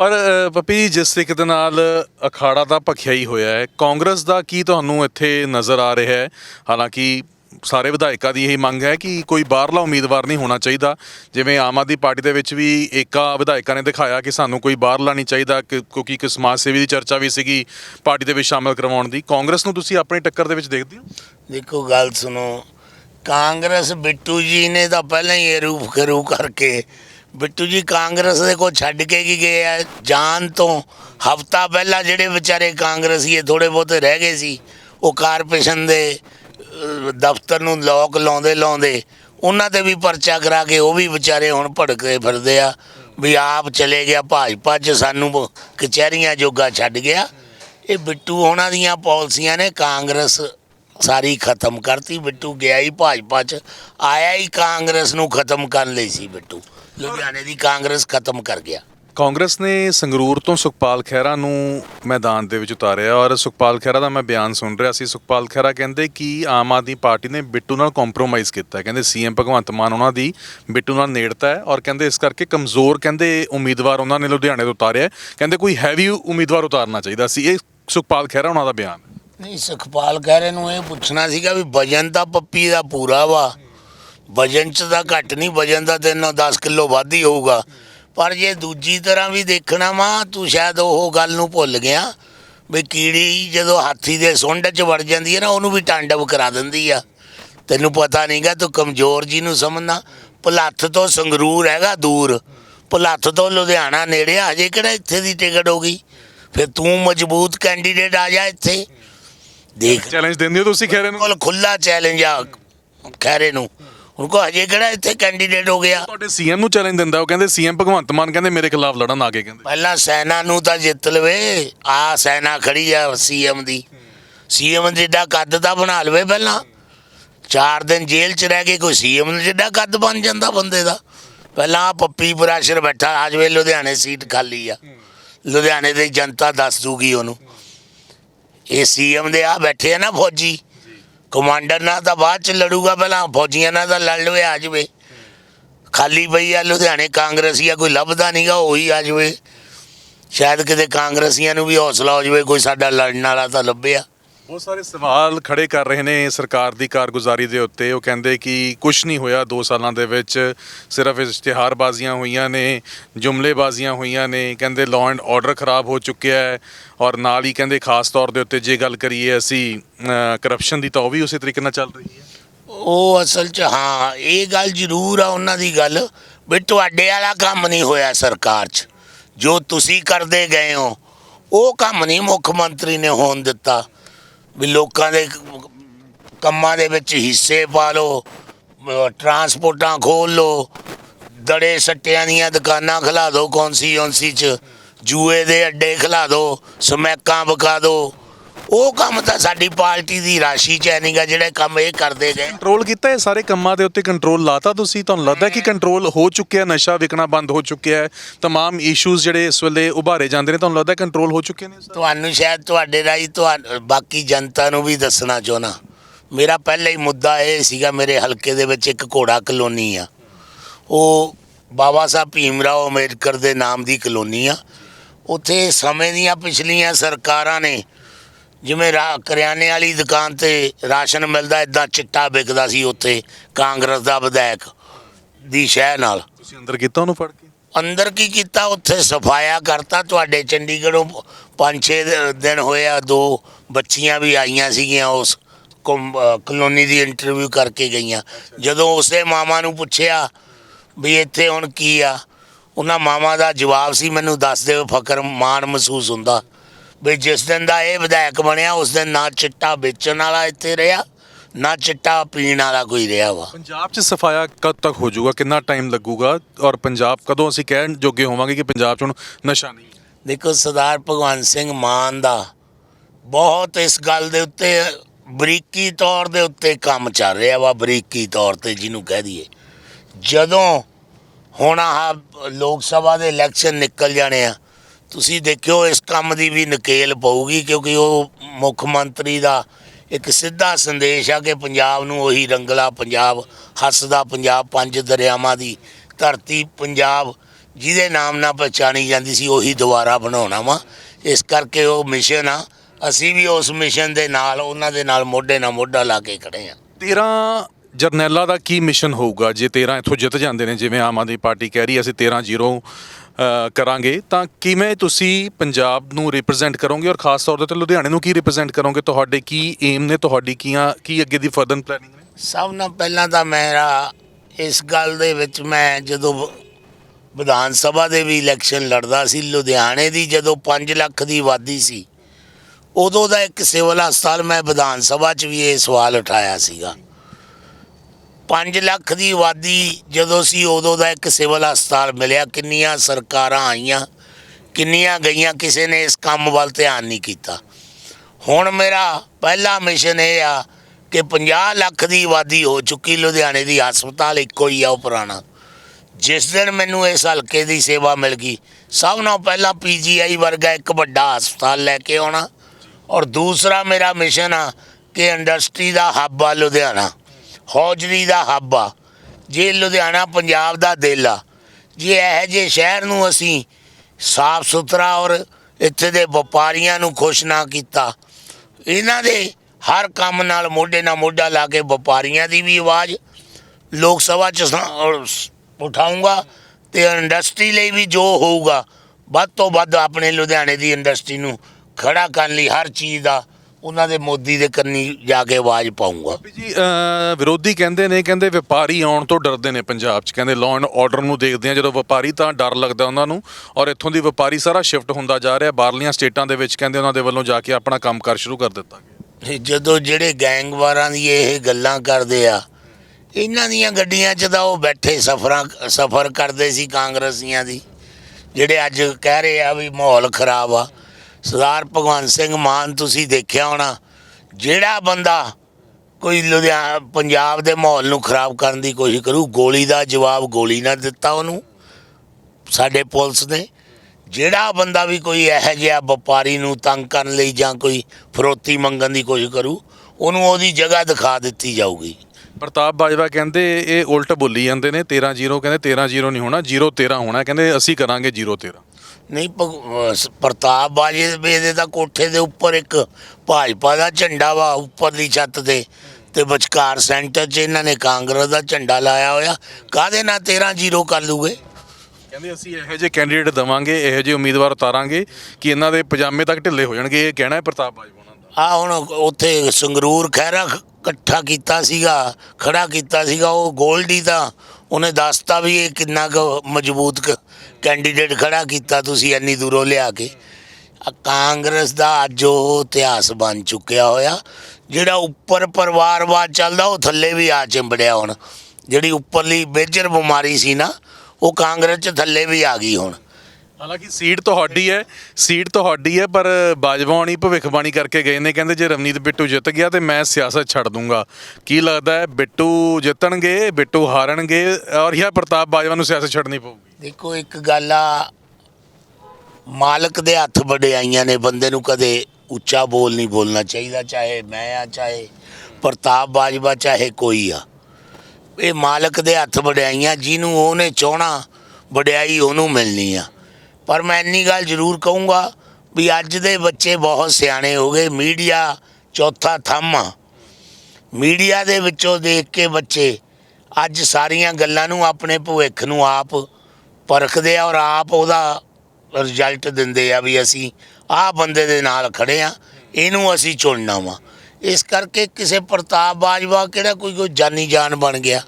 ਔਰ ਪੱਪੀ ਜਿਸ ਤਰੀਕੇ ਦੇ ਨਾਲ ਅਖਾੜਾ ਦਾ ਭਖਿਆ ਹੀ ਹੋਇਆ ਹੈ ਕਾਂਗਰਸ ਦਾ ਕੀ ਤੁਹਾਨੂੰ ਇੱਥੇ ਨਜ਼ਰ ਆ ਰਿਹਾ ਹੈ? ਹਾਲਾਂਕਿ ਸਾਰੇ ਵਿਧਾਇਕਾਂ ਦੀ ਇਹ ਮੰਗ ਹੈ ਕਿ ਕੋਈ ਬਾਹਰਲਾ ਉਮੀਦਵਾਰ ਨਹੀਂ ਹੋਣਾ ਚਾਹੀਦਾ। ਜਿਵੇਂ ਆਮ ਆਦਮੀ ਪਾਰਟੀ ਦੇ ਵਿੱਚ ਵੀ ਏਕਾ ਵਿਧਾਇਕਾਂ ਨੇ ਦਿਖਾਇਆ ਕਿ ਸਾਨੂੰ ਕੋਈ ਬਾਹਰਲਾ ਨਹੀਂ ਚਾਹੀਦਾ ਕਿਉਂਕਿ ਇੱਕ ਸਮਾਜ ਸੇਵੀ ਦੀ ਚਰਚਾ ਵੀ ਸੀਗੀ ਪਾਰਟੀ ਦੇ ਵਿੱਚ ਸ਼ਾਮਲ ਕਰਵਾਉਣ ਦੀ। ਕਾਂਗਰਸ ਨੂੰ ਤੁਸੀਂ ਆਪਣੀ ਟੱਕਰ ਦੇ ਵਿੱਚ ਦੇਖਦੇ ਹੋ?
ਦੇਖੋ ਗੱਲ ਸੁਣੋ ਕਾਂਗਰਸ ਬਿੱਟੂ ਜੀ ਨੇ ਤਾਂ ਪਹਿਲਾਂ ਹੀ ਇਹ ਰੂਪ ਖਰੂ ਕਰਕੇ ਬਿੱਟੂ ਜੀ ਕਾਂਗਰਸ ਦੇ ਕੋਲ ਛੱਡ ਕੇ ਕੀ ਗਏ ਆ? ਜਾਣ ਤੋਂ ਹਫਤਾ ਪਹਿਲਾਂ ਜਿਹੜੇ ਵਿਚਾਰੇ ਕਾਂਗਰਸੀਏ ਥੋੜੇ ਬਹੁਤੇ ਰਹਿ ਗਏ ਸੀ, ਉਹ ਕਾਰਪੋਰੇਸ਼ਨ ਦੇ ਦਫ਼ਤਰ ਨੂੰ ਲੋਕ ਲਾਉਂਦੇ ਲਾਉਂਦੇ ਉਹਨਾਂ ਤੇ ਵੀ ਪਰਚਾ ਕਰਾ ਕੇ ਉਹ ਵੀ ਵਿਚਾਰੇ ਹੁਣ ਭੜਕਦੇ ਫਿਰਦੇ ਆ ਵੀ ਆਪ ਚਲੇ ਗਿਆ ਭਾਜਪਾ ਚ, ਸਾਨੂੰ ਕਚਹਿਰੀਆਂ ਜੋਗਾ ਛੱਡ ਗਿਆ। ਇਹ ਬਿੱਟੂ ਉਹਨਾਂ ਦੀਆਂ ਪਾਲਿਸੀਆਂ ਨੇ ਕਾਂਗਰਸ ਸਾਰੀ ਖਤਮ ਕਰਤੀ ਬਿੱਟੂ, ਗਿਆ ਹੀ ਭਾਜਪਾ ਚ, ਆਇਆ ਹੀ ਕਾਂਗਰਸ ਨੂੰ ਖਤਮ ਕਰਨ ਲਈ ਸੀ ਬਿੱਟੂ। ਲੁਧਿਆਣੇ ਦੀ ਕਾਂਗਰਸ ਖਤਮ ਕਰ ਗਿਆ।
ਕਾਂਗਰਸ ਨੇ ਸੰਗਰੂਰ ਤੋਂ ਸੁਖਪਾਲ ਖਹਿਰਾ ਨੂੰ ਮੈਦਾਨ ਦੇ ਵਿੱਚ ਉਤਾਰਿਆ ਔਰ ਸੁਖਪਾਲ ਖਹਿਰਾ ਦਾ ਮੈਂ ਬਿਆਨ ਸੁਣ ਰਿਹਾ ਸੀ। ਸੁਖਪਾਲ ਖਹਿਰਾ ਕਹਿੰਦੇ ਕਿ ਆਮ ਆਦਮੀ ਪਾਰਟੀ ਨੇ ਬਿੱਟੂ ਨਾਲ ਕੰਪਰੋਮਾਈਜ਼ ਕੀਤਾ ਹੈ। ਕਹਿੰਦੇ ਸੀਐਮ ਭਗਵੰਤ ਮਾਨ ਉਹਨਾਂ ਦੀ ਬਿੱਟੂ ਨਾਲ ਨੇੜਤਾ ਹੈ ਔਰ ਕਹਿੰਦੇ ਇਸ ਕਰਕੇ ਕਮਜ਼ੋਰ ਕਹਿੰਦੇ ਉਮੀਦਵਾਰ ਉਹਨਾਂ ਨੇ ਲੁਧਿਆਣੇ ਤੋਂ ਉਤਾਰਿਆ ਕਹਿੰਦੇ ਕੋਈ ਹੈਵੀ ਉਮੀਦਵਾਰ ਉਤਾਰਨਾ ਚਾਹੀਦਾ ਸੀ। ਇਹ ਸੁਖਪਾਲ ਖਹਿਰਾ ਉਹਨਾਂ ਦਾ ਬਿਆਨ
ਨਹੀਂ ਸੁਖਪਾਲ ਖਹਿਰੇ ਨੂੰ ਇਹ ਪੁੱਛਣਾ ਸੀਗਾ ਵੀ ਵਜਨ ਤਾਂ ਪੱਪੀ ਦਾ ਪੂਰਾ ਵਾ। ਵਜਨ ਚ ਤਾਂ ਘੱਟ ਨਹੀਂ ਵਜਨ ਦਾ ਤੈਨੂੰ 10 ਕਿਲੋ ਵੱਧ ਹੀ ਹੋਊਗਾ। ਪਰ ਜੇ ਦੂਜੀ ਤਰ੍ਹਾਂ ਵੀ ਦੇਖਣਾ ਵਾ ਤੂੰ ਸ਼ਾਇਦ ਉਹ ਗੱਲ ਨੂੰ ਭੁੱਲ ਗਿਆ ਵੀ ਕੀੜੀ ਜਦੋਂ ਹਾਥੀ ਦੇ ਸੁੰਡ 'ਚ ਵੜ ਜਾਂਦੀ ਹੈ ਨਾ ਉਹਨੂੰ ਵੀ ਟਾਂਡਵ ਕਰਾ ਦਿੰਦੀ ਆ। ਤੈਨੂੰ ਪਤਾ ਨਹੀਂਗਾ ਤੂੰ ਕਮਜ਼ੋਰ ਜੀ ਨੂੰ ਸਮਝਣਾ। ਭੁਲੱਥ ਤੋਂ ਸੰਗਰੂਰ ਹੈਗਾ ਦੂਰ। ਭੁਲੱਥ ਤੋਂ ਲੁਧਿਆਣਾ ਨੇੜੇ ਆ, ਹਜੇ ਕਿਹੜਾ ਇੱਥੇ ਦੀ ਟਿਕਟ ਹੋ ਗਈ? ਫਿਰ ਤੂੰ ਮਜ਼ਬੂਤ ਕੈਂਡੀਡੇਟ ਆ ਜਾ ਇੱਥੇ। ਦੇਖ।
ਚੈਲੰਜ ਦਿੰਦੇ ਹੋ ਤੁਸੀਂ ਖਹਿਰੇ ਨੂੰ?
ਕੋਲ ਖੁੱਲਾ ਚੈਲੰਜ ਆ ਖੈਰੇ ਨੂੰ। ਹੁਣ ਕੋ ਹਜੇ ਕਿਹੜਾ ਇੱਥੇ ਕੈਂਡੀਡੇਟ ਹੋ ਗਿਆ?
ਤੁਹਾਡੇ ਸੀਐਮ ਨੂੰ ਚੈਲੰਜ ਦਿੰਦਾ ਉਹ ਕਹਿੰਦੇ ਸੀਐਮ ਭਗਵੰਤ ਮਾਨ ਕਹਿੰਦੇ ਮੇਰੇ ਖਿਲਾਫ ਲੜਨ ਆ ਕੇ ਕਹਿੰਦੇ।
ਪਹਿਲਾਂ ਸੈਨਾ ਨੂੰ ਤਾਂ ਜਿੱਤ ਲਵੇ ਆ ਸੈਨਾ ਖੜੀ ਆ ਸੀਐਮ ਦੀ। ਸੀਐਮ ਜਿੱਡਾ ਕੱਦ ਤਾਂ ਬਣਾ ਲਵੇ ਪਹਿਲਾਂ। ਚਾਰ ਦਿਨ ਜੇਲ੍ਹ 'ਚ ਰਹਿ ਕੇ ਕੋਈ ਸੀਐਮ ਜਿੱਡਾ ਕੱਦ ਬਣ ਜਾਂਦਾ ਬੰਦੇ ਦਾ। ਪਹਿਲਾਂ ਆਹ ਪੱਪੀ ਬਰਾਸ਼ਰ ਬੈਠਾ ਆ ਜਾਵੇ ਲੁਧਿਆਣੇ ਸੀਟ ਖਾਲੀ ਆ। ਲੁਧਿਆਣੇ ਦੀ ਜਨਤਾ ਦੱਸ ਦੂਗੀ ਉਹਨੂੰ। ਇਹ ਸੀਐਮ ਦੇ ਆ ਬੈਠੇ ਆ ਨਾ ਫੌਜੀ। ਕਮਾਂਡਰ ਨਾਲ ਤਾਂ ਬਾਅਦ ਚ ਲੜੂਗਾ ਪਹਿਲਾਂ, ਫੌਜੀਆਂ ਨਾਲ ਤਾਂ ਲੜ ਲਵੇ, ਆ ਜਾਵੇ। ਖਾਲੀ ਪਈ ਆ, ਲੁਧਿਆਣੇ ਕਾਂਗਰਸੀ ਆ ਕੋਈ ਲੱਭਦਾ ਨਹੀਂਗਾ ਉਹੀ ਆ ਜਾਵੇ। ਸ਼ਾਇਦ ਕਿਤੇ ਕਾਂਗਰਸੀਆਂ ਨੂੰ ਵੀ ਹੌਸਲਾ ਹੋ ਜਾਵੇ, ਕੋਈ ਸਾਡਾ ਲੜਨ ਵਾਲਾ ਤਾਂ ਲੱਭਿਆ।
ਬਹੁਤ ਸਾਰੇ ਸਵਾਲ ਖੜੇ ਕਰ ਰਹੇ ਨੇ ਸਰਕਾਰ ਦੀ ਕਾਰਗੁਜ਼ਾਰੀ ਦੇ ਉੱਤੇ। ਉਹ ਕਹਿੰਦੇ ਕਿ ਕੁਝ ਨਹੀਂ ਹੋਇਆ 2 ਸਾਲਾਂ ਦੇ ਵਿੱਚ। ਸਿਰਫ ਇਸ਼ਤਿਹਾਰਬਾਜ਼ੀਆਂ ਹੋਈਆਂ ਨੇ, ਜੁਮਲੇਬਾਜ਼ੀਆਂ ਹੋਈਆਂ ਨੇ। ਕਹਿੰਦੇ ਲਾਅ ਐਂਡ ਆਰਡਰ ਖਰਾਬ ਹੋ ਚੁੱਕਿਆ ਹੈ ਔਰ ਨਾਲ ਹੀ ਕਹਿੰਦੇ ਖਾਸ ਤੌਰ ਦੇ ਉੱਤੇ ਜੇ ਗੱਲ ਕਰੀਏ ਅਸੀਂ ਕਰਪਸ਼ਨ ਦੀ ਤਾਂ ਉਹ ਵੀ ਉਸੇ ਤਰੀਕੇ ਨਾਲ ਚੱਲ ਰਹੀ ਹੈ।
ਉਹ ਅਸਲ 'ਚ ਹਾਂ, ਇਹ ਗੱਲ ਜ਼ਰੂਰ ਆ ਉਹਨਾਂ ਦੀ ਗੱਲ ਵੀ ਤੁਹਾਡੇ ਵਾਲਾ ਕੰਮ ਨਹੀਂ ਹੋਇਆ ਸਰਕਾਰ 'ਚ। ਜੋ ਤੁਸੀਂ ਕਰਦੇ ਗਏ ਹੋ, ਉਹ ਕੰਮ ਨਹੀਂ ਮੁੱਖ ਮੰਤਰੀ ਨੇ ਹੋਣ ਦਿੱਤਾ। ਵੀ ਲੋਕਾਂ ਦੇ ਕੰਮਾਂ ਦੇ ਵਿੱਚ ਹਿੱਸੇ ਪਾ ਲਓ ਟਰਾਂਸਪੋਰਟਾਂ ਖੋਲ ਲਓ, ਦੜੇ ਸੱਟਿਆਂ ਦੀਆਂ ਦੁਕਾਨਾਂ ਖਿਲਾ ਦਿਓ ਕੌਂਸਟੀਚੁਐਂਸੀ 'ਚ, ਜੂਏ ਦੇ ਅੱਡੇ ਖਿਲਾ ਦਿਓ, ਸਮੈਕਾਂ ਵਿਕਾ ਦਿਓ। ਉਹ ਕੰਮ ਤਾਂ ਸਾਡੀ ਪਾਰਟੀ ਦੀ ਰਾਸ਼ੀ ਚ ਹੈ ਨਹੀਂਗਾ ਜਿਹੜੇ ਕੰਮ ਇਹ ਕਰਦੇ ਗਏ
ਕੰਟਰੋਲ ਕੀਤਾ ਇਹ ਸਾਰੇ ਕੰਮਾਂ ਦੇ ਉੱਤੇ ਕੰਟਰੋਲ ਲਾਤਾ ਤੁਸੀਂ ਤੁਹਾਨੂੰ ਲੱਗਦਾ ਕਿ ਕੰਟਰੋਲ ਹੋ ਚੁੱਕਿਆ ਨਸ਼ਾ ਵਿਕਣਾ ਬੰਦ ਹੋ ਚੁੱਕਿਆ ਹੈ तमाम ਇਸ਼ੂਜ਼ ਜਿਹੜੇ ਇਸ ਵੇਲੇ ਉਭਾਰੇ ਜਾਂਦੇ ਨੇ ਤੁਹਾਨੂੰ ਲੱਗਦਾ ਕੰਟਰੋਲ ਹੋ ਚੁੱਕੇ ਨੇ
ਤੁਹਾਨੂੰ ਸ਼ਾਇਦ ਤੁਹਾਡੇ ਰਾਹੀਂ ਤੁਹਾਨੂੰ ਬਾਕੀ ਜਨਤਾ ਨੂੰ ਵੀ ਦੱਸਣਾ ਚਾਹਣਾ ਮੇਰਾ ਪਹਿਲਾ ਹੀ ਮੁੱਦਾ ਇਹ ਸੀਗਾ ਮੇਰੇ ਹਲਕੇ ਦੇ ਵਿੱਚ ਇੱਕ ਘੋੜਾ ਕਲੋਨੀ ਆ ਉਹ ਬਾਬਾ ਸਾਹਿਬ ਭੀਮਰਾਓ ਅੰਬੇਡਕਰ ਦੇ ਨਾਮ ਦੀ ਕਲੋਨੀ ਆ ਉੱਥੇ ਸਮੇਂ ਦੀਆਂ ਪਿਛਲੀਆਂ ਸਰਕਾਰਾਂ ਨੇ ਜਿਵੇਂ ਰਾ ਕਰਿਆਨੇ ਵਾਲੀ ਦੁਕਾਨ ਤੇ ਰਾਸ਼ਨ ਮਿਲਦਾ ਇਦਾਂ ਚਿੱਟਾ ਵਿਕਦਾ ਸੀ ਉੱਥੇ ਕਾਂਗਰਸ ਦਾ ਵਿਧਾਇਕ ਦੀ ਸ਼ਹਿ ਨਾਲ।
ਤੁਸੀਂ ਅੰਦਰ ਕੀਤਾ ਉਹਨੂੰ ਫੜ ਕੇ?
ਅੰਦਰ ਕੀ ਕੀਤਾ? ਉੱਥੇ ਸਫਾਇਆ ਕਰਤਾ। ਤੁਹਾਡੇ ਚੰਡੀਗੜ੍ਹੋਂ ਪੰਜ ਛੇ ਦ- ਦਿਨ ਹੋਏ ਆ ਦੋ ਬੱਚੀਆਂ ਵੀ ਆਈਆਂ ਸੀਗੀਆਂ ਉਸ ਕਲੋਨੀ ਦੀ ਇੰਟਰਵਿਊ ਕਰਕੇ ਗਈਆਂ। ਜਦੋਂ ਉਸੇ ਮਾਮਾ ਨੂੰ ਪੁੱਛਿਆ ਵੀ ਇੱਥੇ ਹੁਣ ਕੀ ਆ ਉਹਨਾਂ ਮਾਮਾ ਦਾ ਜਵਾਬ ਸੀ ਮੈਨੂੰ ਦੱਸ ਦਿਓ ਫਕਰ ਮਾਣ ਮਹਿਸੂਸ ਹੁੰਦਾ। ਵੀ ਜਿਸ ਦਿਨ ਦਾ ਇਹ ਵਿਧਾਇਕ ਬਣਿਆ ਉਸ ਦਿਨ ਨਾ ਚਿੱਟਾ ਵੇਚਣ ਵਾਲਾ ਇੱਥੇ ਰਿਹਾ ਨਾ ਚਿੱਟਾ ਪੀਣ ਵਾਲਾ ਕੋਈ ਰਿਹਾ ਵਾ।
ਪੰਜਾਬ 'ਚ ਸਫਾਇਆ ਕਦ ਤੱਕ ਹੋ ਜਾਊਗਾ? ਕਿੰਨਾ ਟਾਈਮ ਲੱਗੂਗਾ? ਔਰ ਪੰਜਾਬ ਕਦੋਂ ਅਸੀਂ ਕਹਿਣ ਜੋਗੇ ਹੋਵਾਂਗੇ ਕਿ ਪੰਜਾਬ 'ਚ ਹੁਣ ਨਸ਼ਾ ਨਹੀਂ
ਦੇਖੋ ਸਰਦਾਰ ਭਗਵੰਤ ਸਿੰਘ ਮਾਨ ਦਾ ਬਹੁਤ ਇਸ ਗੱਲ ਦੇ ਉੱਤੇ ਬਰੀਕੀ ਤੌਰ ਦੇ ਉੱਤੇ ਕੰਮ ਚੱਲ ਰਿਹਾ ਵਾ ਬਰੀਕੀ ਤੌਰ ਤੇ ਜਿਹਨੂੰ ਕਹਿ ਦਈਏ। ਜਦੋਂ ਹੁਣ ਆਹ ਲੋਕ ਸਭਾ ਦੇ ਇਲੈਕਸ਼ਨ ਨਿਕਲ ਜਾਣੇ ਆ ਤੁਸੀਂ ਦੇਖਿਓ, ਇਸ ਕੰਮ ਦੀ ਵੀ ਨਕੇਲ ਪਊਗੀ ਕਿਉਂਕਿ ਉਹ ਮੁੱਖ ਮੰਤਰੀ ਦਾ ਇੱਕ ਸਿੱਧਾ ਸੰਦੇਸ਼ ਆ ਕਿ ਪੰਜਾਬ ਨੂੰ ਉਹੀ ਰੰਗਲਾ ਪੰਜਾਬ, ਹੱਸਦਾ ਪੰਜਾਬ, ਪੰਜ ਦਰਿਆਵਾਂ ਦੀ ਧਰਤੀ ਪੰਜਾਬ, ਜਿਹਦੇ ਨਾਮ ਨਾਲ ਪਛਾਣੀ ਜਾਂਦੀ ਸੀ, ਉਹੀ ਦੁਬਾਰਾ ਬਣਾਉਣਾ ਵਾ। ਇਸ ਕਰਕੇ ਉਹ ਮਿਸ਼ਨ ਆ, ਅਸੀਂ ਵੀ ਉਸ ਮਿਸ਼ਨ ਦੇ ਨਾਲ, ਉਹਨਾਂ ਦੇ ਨਾਲ ਮੋਢੇ ਨਾਲ ਮੋਢਾ ਲਾ ਕੇ ਖੜੇ ਆ।
13 ਜਰਨੈਲਾਂ ਦਾ ਕੀ ਮਿਸ਼ਨ ਹੋਊਗਾ? ਜੇ 13 ਇੱਥੋਂ ਜਿੱਤ ਜਾਂਦੇ ਨੇ, ਜਿਵੇਂ ਆਮ ਆਦਮੀ ਪਾਰਟੀ ਕਹਿ ਰਹੀ ਹੈ, ਅਸੀਂ 13 ਜ਼ੀਰੋ ਕਰਾਂਗੇ, ਤਾਂ ਕਿਵੇਂ ਤੁਸੀਂ ਪੰਜਾਬ ਨੂੰ ਰਿਪਰੈਜ਼ੈਂਟ ਕਰੋਗੇ ਔਰ ਖਾਸ ਤੌਰ ਤੇ ਲੁਧਿਆਣੇ ਨੂੰ ਕੀ ਰਿਪਰੈਜ਼ੈਂਟ ਕਰੋਗੇ? ਤੁਹਾਡੇ ਕੀ ਏਮ ਨੇ? ਤੁਹਾਡੀ ਕੀਆਂ, ਕੀ ਅੱਗੇ ਦੀ ਫਰਦਰ ਪਲੈਨਿੰਗ ਨੇ?
ਸਭ ਨਾਲ ਪਹਿਲਾਂ ਤਾਂ ਮੇਰਾ ਇਸ ਗੱਲ ਦੇ ਵਿੱਚ ਮੈਂ ਜਦੋਂ ਵਿਧਾਨ ਸਭਾ ਦੇ ਵੀ ਇਲੈਕਸ਼ਨ ਲੜਦਾ ਸੀ, ਲੁਧਿਆਣੇ ਦੀ ਜਦੋਂ 5 ਲੱਖ ਦੀ ਆਬਾਦੀ ਸੀ, ਉਦੋਂ ਦਾ ਇੱਕ ਸਿਵਲ ਹਸਪਤਾਲ ਮੈਂ ਵਿਧਾਨ ਸਭਾ 'ਚ ਵੀ ਇਹ ਸਵਾਲ ਉਠਾਇਆ ਸੀਗਾ। 5 ਲੱਖ ਦੀ ਆਬਾਦੀ ਜਦੋਂ ਸੀ ਉਦੋਂ ਦਾ ਇੱਕ ਸਿਵਲ ਹਸਪਤਾਲ ਮਿਲਿਆ। ਕਿੰਨੀਆਂ ਸਰਕਾਰਾਂ ਆਈਆਂ, ਕਿੰਨੀਆਂ ਗਈਆਂ, ਕਿਸੇ ਨੇ ਇਸ ਕੰਮ ਵੱਲ ਧਿਆਨ ਨਹੀਂ ਕੀਤਾ। ਹੁਣ ਮੇਰਾ ਪਹਿਲਾ ਮਿਸ਼ਨ ਇਹ ਆ ਕਿ 50 ਲੱਖ ਦੀ ਆਬਾਦੀ ਹੋ ਚੁੱਕੀ, ਲੁਧਿਆਣੇ ਦੀ ਹਸਪਤਾਲ ਇੱਕੋ ਹੀ ਆ ਉਹ ਪੁਰਾਣਾ। ਜਿਸ ਦਿਨ ਮੈਨੂੰ ਇਸ ਹਲਕੇ ਦੀ ਸੇਵਾ ਮਿਲ ਗਈ, ਸਭ ਨਾਲੋਂ ਪਹਿਲਾਂ ਪੀਜੀਆਈ ਵਰਗਾ ਇੱਕ ਵੱਡਾ ਹਸਪਤਾਲ ਲੈ ਕੇ ਆਉਣਾ। ਔਰ ਦੂਸਰਾ ਮੇਰਾ ਮਿਸ਼ਨ ਆ ਕਿ ਇੰਡਸਟਰੀ ਦਾ ਹੱਬ ਆ ਲੁਧਿਆਣਾ। ਹੌਜਰੀ ਦਾ ਹੱਬ ਆ। ਜੇ ਲੁਧਿਆਣਾ ਪੰਜਾਬ ਦਾ ਦਿਲ ਆ, ਜੇ ਇਹੋ ਜਿਹੇ ਸ਼ਹਿਰ ਨੂੰ ਅਸੀਂ ਸਾਫ਼ ਸੁਥਰਾ ਔਰ ਇੱਥੇ ਦੇ ਵਪਾਰੀਆਂ ਨੂੰ ਖੁਸ਼ ਨਾ ਕੀਤਾ, ਇਹਨਾਂ ਦੇ ਹਰ ਕੰਮ ਨਾਲ ਮੋਢੇ ਨਾਲ ਮੋਢਾ ਲਾ ਕੇ ਵਪਾਰੀਆਂ ਦੀ ਵੀ ਆਵਾਜ਼ ਲੋਕ ਸਭਾ ਚ ਸ- ਉਠਾਊਂਗਾ ਤੇ ਇੰਡਸਟਰੀ ਲਈ ਵੀ ਜੋ ਹੋਊਗਾ, ਵੱਧ ਤੋਂ ਵੱਧ ਆਪਣੇ ਲੁਧਿਆਣੇ ਦੀ ਇੰਡਸਟਰੀ ਨੂੰ ਖੜਾ ਕਰਨ ਲਈ ਹਰ ਚੀਜ਼ ਦਾ ਉਹਨਾਂ ਦੇ ਮੋਦੀ ਦੇ ਕੰਨੀ ਜਾ ਕੇ ਆਵਾਜ਼ ਪਾਊਂਗਾ।
ਵੀ ਜੀ ਵਿਰੋਧੀ ਕਹਿੰਦੇ ਨੇ ਕਹਿੰਦੇ ਵਪਾਰੀ ਆਉਣ ਤੋਂ ਡਰਦੇ ਨੇ ਪੰਜਾਬ 'ਚ। ਕਹਿੰਦੇ ਲਾਅ ਐਂਡ ਆਰਡਰ ਨੂੰ ਦੇਖਦੇ ਆ ਜਦੋਂ ਵਪਾਰੀ ਤਾਂ ਡਰ ਲੱਗਦਾ ਉਹਨਾਂ ਨੂੰ ਔਰ ਇੱਥੋਂ ਦੀ ਵਪਾਰੀ ਸਾਰਾ ਸ਼ਿਫਟ ਹੁੰਦਾ ਜਾ ਰਿਹਾ। ਬਾਹਰਲੀਆਂ ਸਟੇਟਾਂ ਦੇ ਵਿੱਚ ਕਹਿੰਦੇ ਉਹਨਾਂ ਦੇ ਵੱਲੋਂ ਜਾ ਕੇ ਆਪਣਾ ਕੰਮਕਾਰ ਸ਼ੁਰੂ ਕਰ ਦਿੱਤਾ ਗਿਆ।
ਇਹ ਜਦੋਂ ਜਿਹੜੇ ਗੈਂਗਵਾਰਾਂ ਦੀ ਇਹ ਗੱਲਾਂ ਕਰਦੇ ਆ ਇਹਨਾਂ ਦੀਆਂ ਗੱਡੀਆਂ 'ਚ ਤਾਂ ਉਹ ਬੈਠੇ ਸਫਰਾਂ ਸਫਰ ਕਰਦੇ ਸੀ ਕਾਂਗਰਸੀਆਂ ਦੀ ਜਿਹੜੇ ਅੱਜ ਕਹਿ ਰਹੇ ਆ ਵੀ ਮਾਹੌਲ ਖਰਾਬ ਆ। ਸਰਦਾਰ ਭਗਵੰਤ ਸਿੰਘ ਮਾਨ, ਤੁਸੀਂ ਦੇਖਿਆ ਹੋਣਾ, ਜਿਹੜਾ ਬੰਦਾ ਕੋਈ ਲੁਧਿਆਣਾ ਪੰਜਾਬ ਦੇ ਮਾਹੌਲ ਨੂੰ ਖਰਾਬ ਕਰਨ ਦੀ ਕੋਸ਼ਿਸ਼ ਕਰੂ, ਗੋਲੀ ਦਾ ਜਵਾਬ ਗੋਲੀ ਨਾਲ ਦਿੱਤਾ ਉਹਨੂੰ, ਸਾਡੇ ਪੁਲਿਸ ਨੇ। ਜਿਹੜਾ ਬੰਦਾ ਵੀ ਕੋਈ ਇਹੋ ਜਿਹਾ ਵਪਾਰੀ ਨੂੰ ਤੰਗ ਕਰਨ ਲਈ ਜਾਂ ਕੋਈ ਫਰੋਤੀ ਮੰਗਣ ਦੀ ਕੋਸ਼ਿਸ਼ ਕਰੂ, ਉਹਨੂੰ ਉਹਦੀ ਜਗ੍ਹਾ ਦਿਖਾ ਦਿੱਤੀ ਜਾਊਗੀ।
ਪ੍ਰਤਾਪ ਬਾਜਵਾ ਕਹਿੰਦੇ, ਇਹ ਉਲਟ ਬੋਲੀ ਜਾਂਦੇ ਨੇ 13 ਜ਼ੀਰੋ, ਕਹਿੰਦੇ 13 ਜ਼ੀਰੋ ਨਹੀਂ ਹੋਣਾ 0 13 ਹੋਣਾ, ਕਹਿੰਦੇ ਅਸੀਂ ਕਰਾਂਗੇ 0 13
ਨਹੀਂ ਭਗ- ਅਹ ਪ੍ਰਤਾਪ ਬਾਜੇ ਦੇ ਤਾਂ ਕੋਠੇ ਦੇ ਉੱਪਰ ਇੱਕ ਭਾਜਪਾ ਦਾ ਝੰਡਾ ਵਾ ਉੱਪਰਲੀ ਛੱਤ ਤੇ ਤੇ ਵਿਚਕਾਰ ਸੈਂਟਰ 'ਚ ਇਹਨਾਂ ਨੇ ਕਾਂਗਰਸ ਦਾ ਝੰਡਾ ਲਾਇਆ ਹੋਇਆ। ਕਾਹਦੇ ਨਾਲ 13 ਜ਼ੀਰੋ ਕਰ ਲੂਗੇ?
ਕਹਿੰਦੇ ਅਸੀਂ ਇਹੋ ਜਿਹੇ ਕੈਂਡੀਡੇਟ ਦਵਾਂਗੇ ਇਹੋ ਜਿਹੇ ਉਮੀਦਵਾਰ ਉਤਾਰਾਂਗੇ ਕਿ ਇਹਨਾਂ ਦੇ ਪਜਾਮੇ ਤੱਕ ਢਿੱਲੇ ਹੋ ਜਾਣਗੇ ਇਹ ਕਹਿਣਾ ਹੈ ਪ੍ਰਤਾਪ ਬਾਜਵਾ ਉਹਨਾਂ ਦਾ।
ਆ ਹੁਣ ਉੱਥੇ ਸੰਗਰੂਰ ਖਹਿਰਾ ਖ- ਇਕੱਠਾ ਕੀਤਾ ਸੀਗਾ ਖੜਾ ਕੀਤਾ ਸੀਗਾ ਉਹ ਗੋਲਡੀ ਤਾਂ ਉਹਨੇ ਦੱਸਤਾ ਵੀ ਇਹ ਕਿੰਨਾ ਕੁ ਮਜ਼ਬੂਤ ਕ- ਕੈਂਡੀਡੇਟ ਖੜਾ ਕੀਤਾ ਤੁਸੀਂ ਇੰਨੀ ਦੂਰੋਂ ਲਿਆ ਕੇ। ਆ ਕਾਂਗਰਸ ਦਾ ਅੱਜ ਉਹ ਇਤਿਹਾਸ ਬਣ ਚੁੱਕਿਆ ਹੋਇਆ, ਜਿਹੜਾ ਉੱਪਰ ਪਰਿਵਾਰਵਾਦ ਚੱਲਦਾ, ਉਹ ਥੱਲੇ ਵੀ ਆ ਚਿੰਬੜਿਆ ਹੁਣ। ਜਿਹੜੀ ਉੱਪਰਲੀ ਮੇਜਰ ਬਿਮਾਰੀ ਸੀ ਨਾ, ਉਹ ਕਾਂਗਰਸ ਚ ਥੱਲੇ ਵੀ ਆ ਗਈ ਹੁਣ।
ਹਾਲਾਂਕਿ ਸੀਟ ਤੁਹਾਡੀ ਹੈ ਸੀਟ ਤੁਹਾਡੀ ਹੈ, ਪਰ ਬਾਜਵਾ ਹੋਣੀ ਭਵਿੱਖਬਾਣੀ ਕਰਕੇ ਗਏ ਨੇ, ਕਹਿੰਦੇ ਜੇ ਰਵਨੀਤ ਬਿੱਟੂ ਜਿੱਤ ਗਿਆ ਤੇ ਮੈਂ ਸਿਆਸਤ ਛੱਡ ਦੂੰਗਾ। ਕੀ ਲੱਗਦਾ ਹੈ, ਬਿੱਟੂ ਜਿੱਤਣਗੇ, ਬਿੱਟੂ ਹਾਰਨਗੇ, ਔਰ ਜਾਂ ਪ੍ਰਤਾਪ ਬਾਜਵਾ ਨੂੰ ਸਿਆਸਤ ਛੱਡਣੀ ਪਊਗੀ?
ਦੇਖੋ, ਇੱਕ ਗੱਲ ਆ, ਮਾਲਕ ਦੇ ਹੱਥ ਵਡਿਆਈਆਂ ਨੇ, ਬੰਦੇ ਨੂੰ ਕਦੇ ਉੱਚਾ ਬੋਲ ਨਹੀਂ ਬੋਲਣਾ ਚਾਹੀਦਾ, ਚਾਹੇ ਮੈਂ ਆ, ਚਾਹੇ ਪ੍ਰਤਾਪ ਬਾਜਵਾ, ਚਾਹੇ ਕੋਈ ਆ। ਇਹ ਮਾਲਕ ਦੇ ਹੱਥ ਵਡਿਆਈਆਂ ਜਿਹਨੂੰ ਉਹਨੇ ਚਾਹਣਾ, ਵਡਿਆਈ ਉਹਨੂੰ ਮਿਲਣੀ ਆ। ਪਰ ਮੈਂ ਇੰਨੀ ਗੱਲ ਜ਼ਰੂਰ ਕਹੂੰਗਾ ਵੀ ਅੱਜ ਦੇ ਬੱਚੇ ਬਹੁਤ ਸਿਆਣੇ ਹੋ ਗਏ। ਮੀਡੀਆ ਚੌਥਾ ਥੰਮ ਆ। ਮੀਡੀਆ ਦੇ ਵਿੱਚੋਂ ਦੇਖ ਕੇ ਬੱਚੇ ਅੱਜ ਸਾਰੀਆਂ ਗੱਲਾਂ ਨੂੰ ਆਪਣੇ ਭਵਿੱਖ ਨੂੰ ਆਪ ਪਰਖਦੇ ਆ ਔਰ ਆਪ ਉਹਦਾ ਰਿਜ਼ਲਟ ਦਿੰਦੇ ਆ ਵੀ ਅਸੀਂ ਆਹ ਬੰਦੇ ਦੇ ਨਾਲ ਖੜੇ ਆ, ਇਹਨੂੰ ਅਸੀਂ ਚੁਣਨਾ ਵਾ। ਇਸ ਕਰਕੇ ਕਿਸੇ ਪ੍ਰਤਾਪ ਬਾਜਵਾ ਕਿਹੜਾ ਕੋਈ ਕੋਈ ਜਾਨੀ ਜਾਨ ਬਣ ਗਿਆ।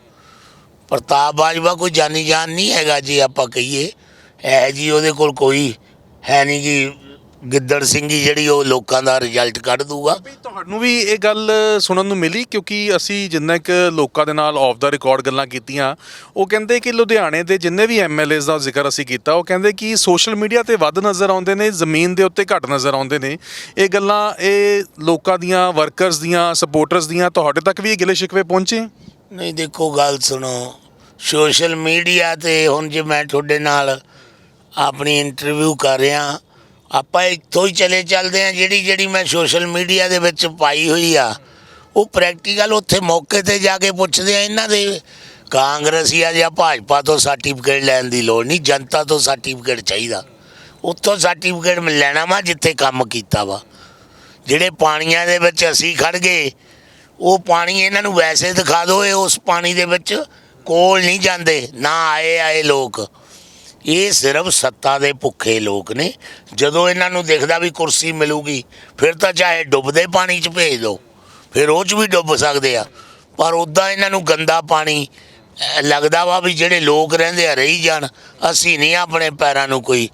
ਪ੍ਰਤਾਪ ਬਾਜਵਾ ਕੋਈ ਜਾਨੀ ਜਾਨ ਨਹੀਂ ਹੈਗਾ ਜੀ ਆਪਾਂ ਕਹੀਏ। ਹੈ ਜੀ ਉਹਦੇ ਕੋਲ ਕੋਈ ਹੈ ਨਹੀਂ ਜੀ। ਗਿੱਦੜ ਸਿੰਘੀ ਜਿਹੜੀ ਉਹ ਲੋਕਾਂ ਦਾ ਰਿਜ਼ਲਟ ਕੱਢ ਦੂਗਾ।
ਵੀ ਤੁਹਾਨੂੰ ਵੀ ਇਹ ਗੱਲ ਸੁਣਨ ਨੂੰ ਮਿਲੀ? ਕਿਉਂਕਿ ਅਸੀਂ ਜਿੰਨਾ ਇੱਕ ਲੋਕਾਂ ਦੇ ਨਾਲ ਆਫ ਦਾ ਰਿਕਾਰਡ ਗੱਲਾਂ ਕੀਤੀਆਂ ਉਹ ਕਹਿੰਦੇ ਕਿ ਲੁਧਿਆਣੇ ਦੇ ਜਿੰਨੇ ਵੀ ਐਮਐਲਏਸ ਦਾ ਜ਼ਿਕਰ ਅਸੀਂ ਕੀਤਾ ਉਹ ਕਹਿੰਦੇ ਕਿ ਸੋਸ਼ਲ ਮੀਡੀਆ ਤੇ ਵੱਧ ਨਜ਼ਰ ਆਉਂਦੇ ਨੇ ਜ਼ਮੀਨ ਦੇ ਉੱਤੇ ਘੱਟ ਨਜ਼ਰ ਆਉਂਦੇ ਨੇ। ਇਹ ਗੱਲਾਂ ਇਹ ਲੋਕਾਂ ਦੀਆਂ ਵਰਕਰਸ ਦੀਆਂ ਸਪੋਰਟਰਸ ਦੀਆਂ ਤੁਹਾਡੇ ਤੱਕ ਵੀ ਇਹ ਗਿਲੇ ਸ਼ਿਕਵੇ ਪਹੁੰਚੇ?
ਨਹੀਂ ਦੇਖੋ ਗੱਲ ਸੁਣੋ। ਸੋਸ਼ਲ ਮੀਡੀਆ ਤੇ ਹੁਣ ਜੇ ਮੈਂ ਤੁਹਾਡੇ ਨਾਲ ਆਪਣੀ ਇੰਟਰਵਿਊ ਕਰ ਰਿਹਾ। ਆਪਾਂ ਇੱਥੋਂ ਹੀ ਚਲੇ ਚੱਲਦੇ ਆ ਜਿਹੜੀ ਜਿਹੜੀ ਮੈਂ ਸੋਸ਼ਲ ਮੀਡੀਆ ਦੇ ਵਿੱਚ ਪਾਈ ਹੋਈ ਆ। ਉਹ ਪ੍ਰੈਕਟੀਕਲ ਉੱਥੇ ਮੌਕੇ ਤੇ ਜਾ ਕੇ ਪੁੱਛਦੇ ਆ ਇਹਨਾਂ ਦੇ। ਕਾਂਗਰਸੀਆ ਜਾਂ ਭਾਜਪਾ ਤੋਂ ਸਰਟੀਫਿਕੇਟ ਲੈਣ ਦੀ ਲੋੜ ਨਹੀਂ, ਜਨਤਾ ਤੋਂ ਸਰਟੀਫਿਕੇਟ ਚਾਹੀਦਾ। ਉੱਥੋਂ ਸਰਟੀਫਿਕੇਟ ਮਿਲ ਲੈਣਾ ਵਾ ਜਿੱਥੇ ਕੰਮ ਕੀਤਾ ਵਾ। ਜਿਹੜੇ ਪਾਣੀਆਂ ਦੇ ਵਿੱਚ ਅਸੀਂ ਖੜ ਗਏ, ਉਹ ਪਾਣੀ ਇਹਨਾਂ ਨੂੰ ਵੈਸੇ ਦਿਖਾ ਦਿਓ, ਇਹ ਉਸ ਪਾਣੀ ਦੇ ਵਿੱਚ ਕੋਲ ਨਹੀਂ ਜਾਂਦੇ, ਨਾ ਆਏ ਆਏ ਲੋਕ। ਇਹ ਸਿਰਫ ਸੱਤਾ ਦੇ ਭੁੱਖੇ ਲੋਕ ਨੇ। ਜਦੋਂ ਇਹਨਾਂ ਨੂੰ ਦੇਖਦਾ ਵੀ ਕੁਰਸੀ ਮਿਲੂਗੀ, ਫਿਰ ਤਾਂ ਚਾਹੇ ਡੁੱਬਦੇ ਪਾਣੀ 'ਚ ਭੇਜ ਦਿਓ ਫਿਰ ਉਹ 'ਚ ਵੀ ਡੁੱਬ ਸਕਦੇ ਆ। ਪਰ ਉਦਾਂ ਇਹਨਾਂ ਨੂੰ ਗੰਦਾ ਪਾਣੀ ਲੱਗਦਾ ਵਾ ਵੀ ਜਿਹੜੇ ਲੋਕ ਰਹਿੰਦੇ ਆ, ਰਹੀ ਜਾਣ। ਅਸੀਂ ਨਹੀਂ ਆਪਣੇ ਪੈਰਾਂ ਨੂੰ ਕੋਈ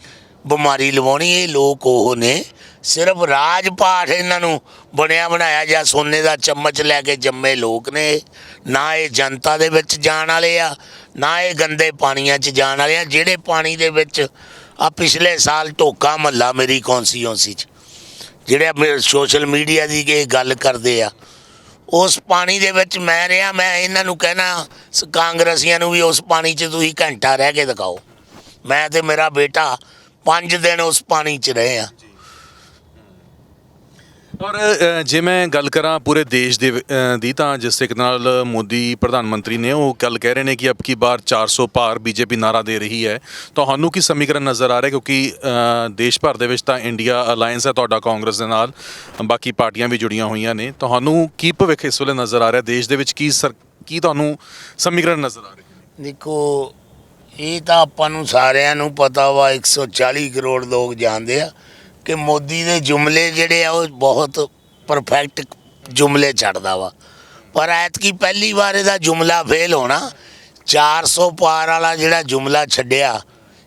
ਬਿਮਾਰੀ ਲਵਾਉਣੀ, ਇਹ ਲੋਕ ਉਹ ਨੇ। ਸਿਰਫ ਰਾਜ ਪਾਠ ਇਹਨਾਂ ਨੂੰ ਬਣਿਆ ਬਣਾਇਆ ਜਾਂ ਸੋਨੇ ਦਾ ਚਮਚ ਲੈ ਕੇ ਜੰਮੇ ਲੋਕ ਨੇ। ਨਾ ਇਹ ਜਨਤਾ ਦੇ ਵਿੱਚ ਜਾਣ ਵਾਲੇ ਆ ਨਾ ਇਹ ਗੰਦੇ ਪਾਣੀਆਂ 'ਚ ਜਾਣ ਵਾਲੇ ਆ, ਜਿਹੜੇ ਪਾਣੀ ਦੇ ਵਿੱਚ ਆ ਪਿਛਲੇ ਸਾਲ ਢੋਕਾ ਮਹੱਲਾ ਮੇਰੀ ਕੌਂਸਟੀਟਿਊਂਸੀ 'ਚ। ਜਿਹੜੇ ਸੋਸ਼ਲ ਮੀਡੀਆ ਦੀ ਇਹ ਗੱਲ ਕਰਦੇ ਆ। ਉਸ ਪਾਣੀ ਦੇ ਵਿੱਚ ਮੈਂ ਰਿਹਾ, ਮੈਂ ਇਹਨਾਂ ਨੂੰ ਕਹਿਣਾ ਕਾਂਗਰਸੀਆਂ ਨੂੰ ਵੀ ਉਸ ਪਾਣੀ 'ਚ ਤੁਸੀਂ ਘੰਟਾ ਰਹਿ ਕੇ ਦਿਖਾਓ। ਮੈਂ ਤੇ ਮੇਰਾ ਬੇਟਾ 5 ਦਿਨ ਉਸ ਪਾਣੀ 'ਚ ਰਹੇ ਆ।
ਔਰ ਅ, ਜੇ ਮੈਂ ਗੱਲ ਕਰਾਂ ਪੂਰੇ ਦੇਸ਼ ਦੇ ਵਿ- ਅ, ਦੀ ਤਾਂ ਜਿਸ ਤਰੀਕੇ ਨਾਲ ਮੋਦੀ ਪ੍ਰਧਾਨ ਮੰਤਰੀ ਨੇ ਉਹ ਗੱਲ ਕਹਿ ਰਹੇ ਨੇ ਕਿ ਅਬ ਕੀ ਬਾਰ 400 ਪਾਰ ਬੀਜੇਪੀ ਨਾਰਾ ਦੇ ਰਹੀ ਹੈ ਤੁਹਾਨੂੰ ਕੀ ਸਮੀਕਰਨ ਨਜ਼ਰ ਆ ਰਿਹਾ? ਕਿਉਂਕਿ ਅ, ਦੇਸ਼ ਭਰ ਦੇ ਵਿੱਚ ਤਾਂ ਇੰਡੀਆ ਅਲਾਈਅੰਸ ਹੈ ਤੁਹਾਡਾ ਕਾਂਗਰਸ ਦੇ ਨਾਲ ਬਾਕੀ ਪਾਰਟੀਆਂ ਵੀ ਜੁੜੀਆਂ ਹੋਈਆਂ ਨੇ ਤੁਹਾਨੂੰ ਕੀ ਭਵਿੱਖ ਇਸ ਵੇਲੇ ਨਜ਼ਰ ਆ ਰਿਹਾ? ਦੇਸ਼ ਦੇ ਵਿੱਚ ਕੀ ਸਰ ਕੀ ਤੁਹਾਨੂੰ ਸਮੀਕਰਨ ਨਜ਼ਰ ਆ ਰਿਹਾ?
ਦੇਖੋ ਇਹ ਤਾਂ ਆਪਾਂ ਨੂੰ ਸਾਰਿਆਂ ਨੂੰ ਪਤਾ ਵਾ 140 ਕਰੋੜ ਲੋਕ ਜਾਣਦੇ ਆ। ਕਿ ਮੋਦੀ ਦੇ ਜੁਮਲੇ ਜਿਹੜੇ ਆ, ਉਹ ਬਹੁਤ ਪਰਫੈਕਟ ਜੁਮਲੇ ਛੱਡਦਾ ਵਾ। ਪਰ ਐਤਕੀ ਪਹਿਲੀ ਵਾਰ ਇਹਦਾ ਜੁਮਲਾ ਫੇਲ ਹੋਣਾ 400 ਪਾਰ ਵਾਲਾ ਜਿਹੜਾ ਜੁਮਲਾ ਛੱਡਿਆ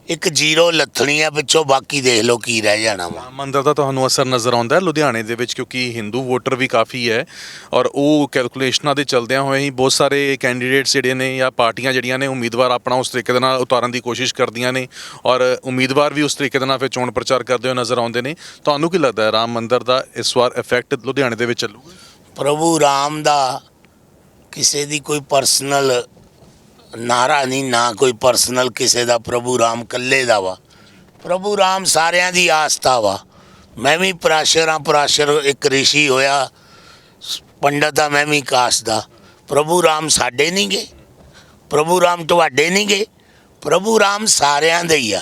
ਇੱਕ ਜ਼ੀਰੋ ਲੱਥਣੀ ਆ ਪਿੱਛੋਂ ਬਾਕੀ ਦੇਖ ਲਓ ਕੀ ਰਹਿ ਜਾਣਾ ਵਾ।
ਰਾਮ ਮੰਦਰ ਦਾ ਤੁਹਾਨੂੰ ਅਸਰ ਨਜ਼ਰ ਆਉਂਦਾ ਹੈ ਲੁਧਿਆਣੇ ਦੇ ਵਿੱਚ ਕਿਉਂਕਿ ਹਿੰਦੂ ਵੋਟਰ ਵੀ ਕਾਫੀ ਹੈ ਔਰ ਉਹ ਕੈਲਕੂਲੇਸ਼ਨਾਂ ਦੇ ਚਲਦਿਆਂ ਹੋਏ ਹੀ ਬਹੁਤ ਸਾਰੇ ਕੈਂਡੀਡੇਟਸ ਜਿਹੜੇ ਨੇ ਜਾਂ ਪਾਰਟੀਆਂ ਜਿਹੜੀਆਂ ਨੇ ਉਮੀਦਵਾਰ ਆਪਣਾ ਉਸ ਤਰੀਕੇ ਦੇ ਨਾਲ ਉਤਾਰਨ ਦੀ ਕੋਸ਼ਿਸ਼ ਕਰਦੀਆਂ ਨੇ ਔਰ ਉਮੀਦਵਾਰ ਵੀ ਉਸ ਤਰੀਕੇ ਦੇ ਨਾਲ ਫਿਰ ਚੋਣ ਪ੍ਰਚਾਰ ਕਰਦੇ ਹੋਏ ਨਜ਼ਰ ਆਉਂਦੇ ਨੇ। ਤੁਹਾਨੂੰ ਕੀ ਲੱਗਦਾ ਹੈ ਰਾਮ ਮੰਦਰ ਦਾ ਇਸ ਵਾਰ ਇਫੈਕਟ ਲੁਧਿਆਣੇ ਦੇ ਵਿੱਚ ਚੱਲੂਗਾ?
ਪ੍ਰਭੂ ਰਾਮ ਦਾ ਕਿਸੇ ਦੀ ਕੋਈ ਪਰਸਨਲ ਨਾਰਾ ਨਹੀਂ ਨਾ ਕੋਈ ਪਰਸਨਲ ਕਿਸੇ ਦਾ, ਪ੍ਰਭੂ ਰਾਮ ਕੱਲੇ ਦਾ ਵਾ। ਪ੍ਰਭੂ ਰਾਮ ਸਾਰਿਆਂ ਦੀ ਆਸਥਾ ਵਾ। ਮੈਂ ਵੀ ਪਰਾਸ਼ਰ ਹਾਂ ਪਰਾਸ਼ਰ ਇੱਕ ਰਿਸ਼ੀ ਹੋਇਆ, ਪੰਡਤ ਆ, ਮੈਂ ਵੀ ਕਾਸ ਦਾ। ਪ੍ਰਭੂ ਰਾਮ ਸਾਡੇ ਨਹੀਂ ਗੇ। ਪ੍ਰਭੂ ਰਾਮ ਤੁਹਾਡੇ ਨਹੀਂ ਗੇ। ਪ੍ਰਭੂ ਰਾਮ ਸਾਰਿਆਂ ਦੇ ਹੀ ਆ।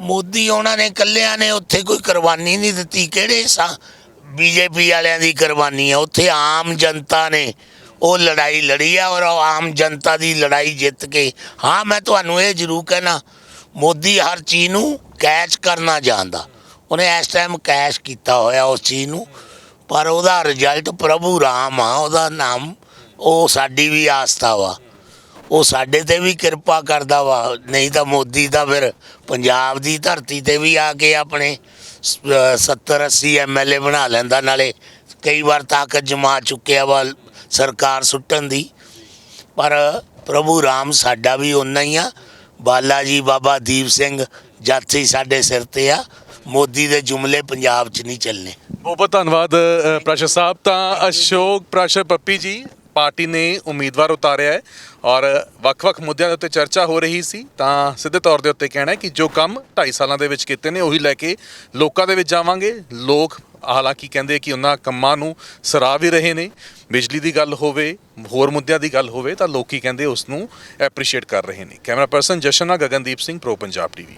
ਮੋਦੀ ਉਹਨਾਂ ਨੇ ਕੱਲਿਆਂ ਨੇ ਉੱਥੇ ਕੋਈ ਕੁਰਬਾਨੀ ਨਹੀਂ ਦਿੱਤੀ। ਕਿਹੜੇ ਸਾ ਬੀਜੇਪੀ ਵਾਲਿਆਂ ਦੀ ਕੁਰਬਾਨੀ ਆ। ਉੱਥੇ ਆਮ ਜਨਤਾ ਨੇ ਉਹ ਲੜਾਈ ਲੜੀ ਆ ਔਰ ਉਹ ਆਮ ਜਨਤਾ ਦੀ ਲੜਾਈ ਜਿੱਤ ਕੇ। ਹਾਂ, ਮੈਂ ਤੁਹਾਨੂੰ ਇਹ ਜ਼ਰੂਰ ਕਹਿਣਾ, ਮੋਦੀ ਹਰ ਚੀਜ਼ ਨੂੰ ਕੈਚ ਕਰਨਾ ਜਾਣਦਾ। ਉਹਨੇ ਇਸ ਟਾਈਮ ਕੈਸ਼ ਕੀਤਾ ਹੋਇਆ ਉਸ ਚੀਜ਼ ਨੂੰ, ਪਰ ਉਹਦਾ ਰਿਜ਼ਲਟ ਪ੍ਰਭੂ ਰਾਮ ਆ, ਉਹਦਾ ਨਾਮ ਉਹ ਸਾਡੀ ਵੀ ਆਸਥਾ ਵਾ। ਉਹ ਸਾਡੇ ਤੇ ਵੀ ਕਿਰਪਾ ਕਰਦਾ ਵਾ, ਨਹੀਂ ਤਾਂ ਮੋਦੀ ਤਾਂ ਫਿਰ ਪੰਜਾਬ ਦੀ ਧਰਤੀ ਤੇ ਵੀ ਆ ਕੇ ਆਪਣੇ 70 80 ਐਮਐਲਏ ਬਣਾ ਲੈਂਦਾ, ਨਾਲੇ ਕਈ ਵਾਰ ਤਾਕਤ ਜਮਾ ਚੁੱਕਿਆ ਵਾ ਸਰਕਾਰ ਸੁੱਟਣ ਦੀ। ਪਰ ਪ੍ਰਭੂ ਰਾਮ ਸਾਡਾ ਵੀ ਉਨਾ ਹੀ ਆ। ਬਾਲਾ ਜੀ ਬਾਬਾ ਦੀਪ ਸਿੰਘ ਜਾਤੀ ਸਾਡੇ ਸਿਰ ਤੇ ਆ। ਮੋਦੀ ਦੇ ਜੁਮਲੇ ਪੰਜਾਬ 'ਚ ਨਹੀਂ ਚੱਲਨੇ
ਬਹੁਤ ਬਹੁਤ ਧੰਨਵਾਦ ਅ, ਪ੍ਰਾਸ਼ਰ ਸਾਹਿਬ। ਤਾਂ ਅਸ਼ੋਕ ਪ੍ਰਾਸ਼ਰ ਪੱਪੀ ਜੀ ਪਾਰਟੀ ਨੇ ਉਮੀਦਵਾਰ ਉਤਾਰਿਆ ਹੈ ਔਰ ਵੱਖ-ਵੱਖ ਮੁੱਦਿਆਂ ਦੇ ਉੱਤੇ ਚਰਚਾ ਹੋ ਰਹੀ ਸੀ। ਤਾਂ ਸਿੱਧੇ ਤੌਰ ਦੇ ਉੱਤੇ ਕਹਿਣਾ ਹੈ ਕਿ ਜੋ ਕੰਮ 2.5 ਸਾਲਾਂ ਦੇ ਵਿੱਚ ਕੀਤੇ ਨੇ ਉਹੀ ਲੈ ਕੇ ਲੋਕਾਂ ਦੇ ਵਿੱਚ ਜਾਵਾਂਗੇ। ਲੋਕ ਹਾਲਾਂਕਿ ਕਹਿੰਦੇ ਕਿ ਉਹਨਾਂ ਕੰਮਾਂ ਨੂੰ ਸਰਾਹ ਵੀ ਰਹੇ ਨੇ, ਬਿਜਲੀ ਦੀ ਗੱਲ ਹੋਵੇ, ਹੋਰ ਮੁੱਦਿਆਂ ਦੀ ਗੱਲ ਹੋਵੇ ਤਾਂ ਲੋਕੀ ਕਹਿੰਦੇ ਉਸ ਨੂੰ ਐਪਰੀਸ਼ੀਏਟ ਕਰ ਰਹੇ ਨੇ। ਕੈਮਰਾ ਪਰਸਨ ਜਸ਼ਨ ਨਾਲ ਗਗਨਦੀਪ ਸਿੰਘ, ਪ੍ਰੋ ਪੰਜਾਬ ਟੀਵੀ।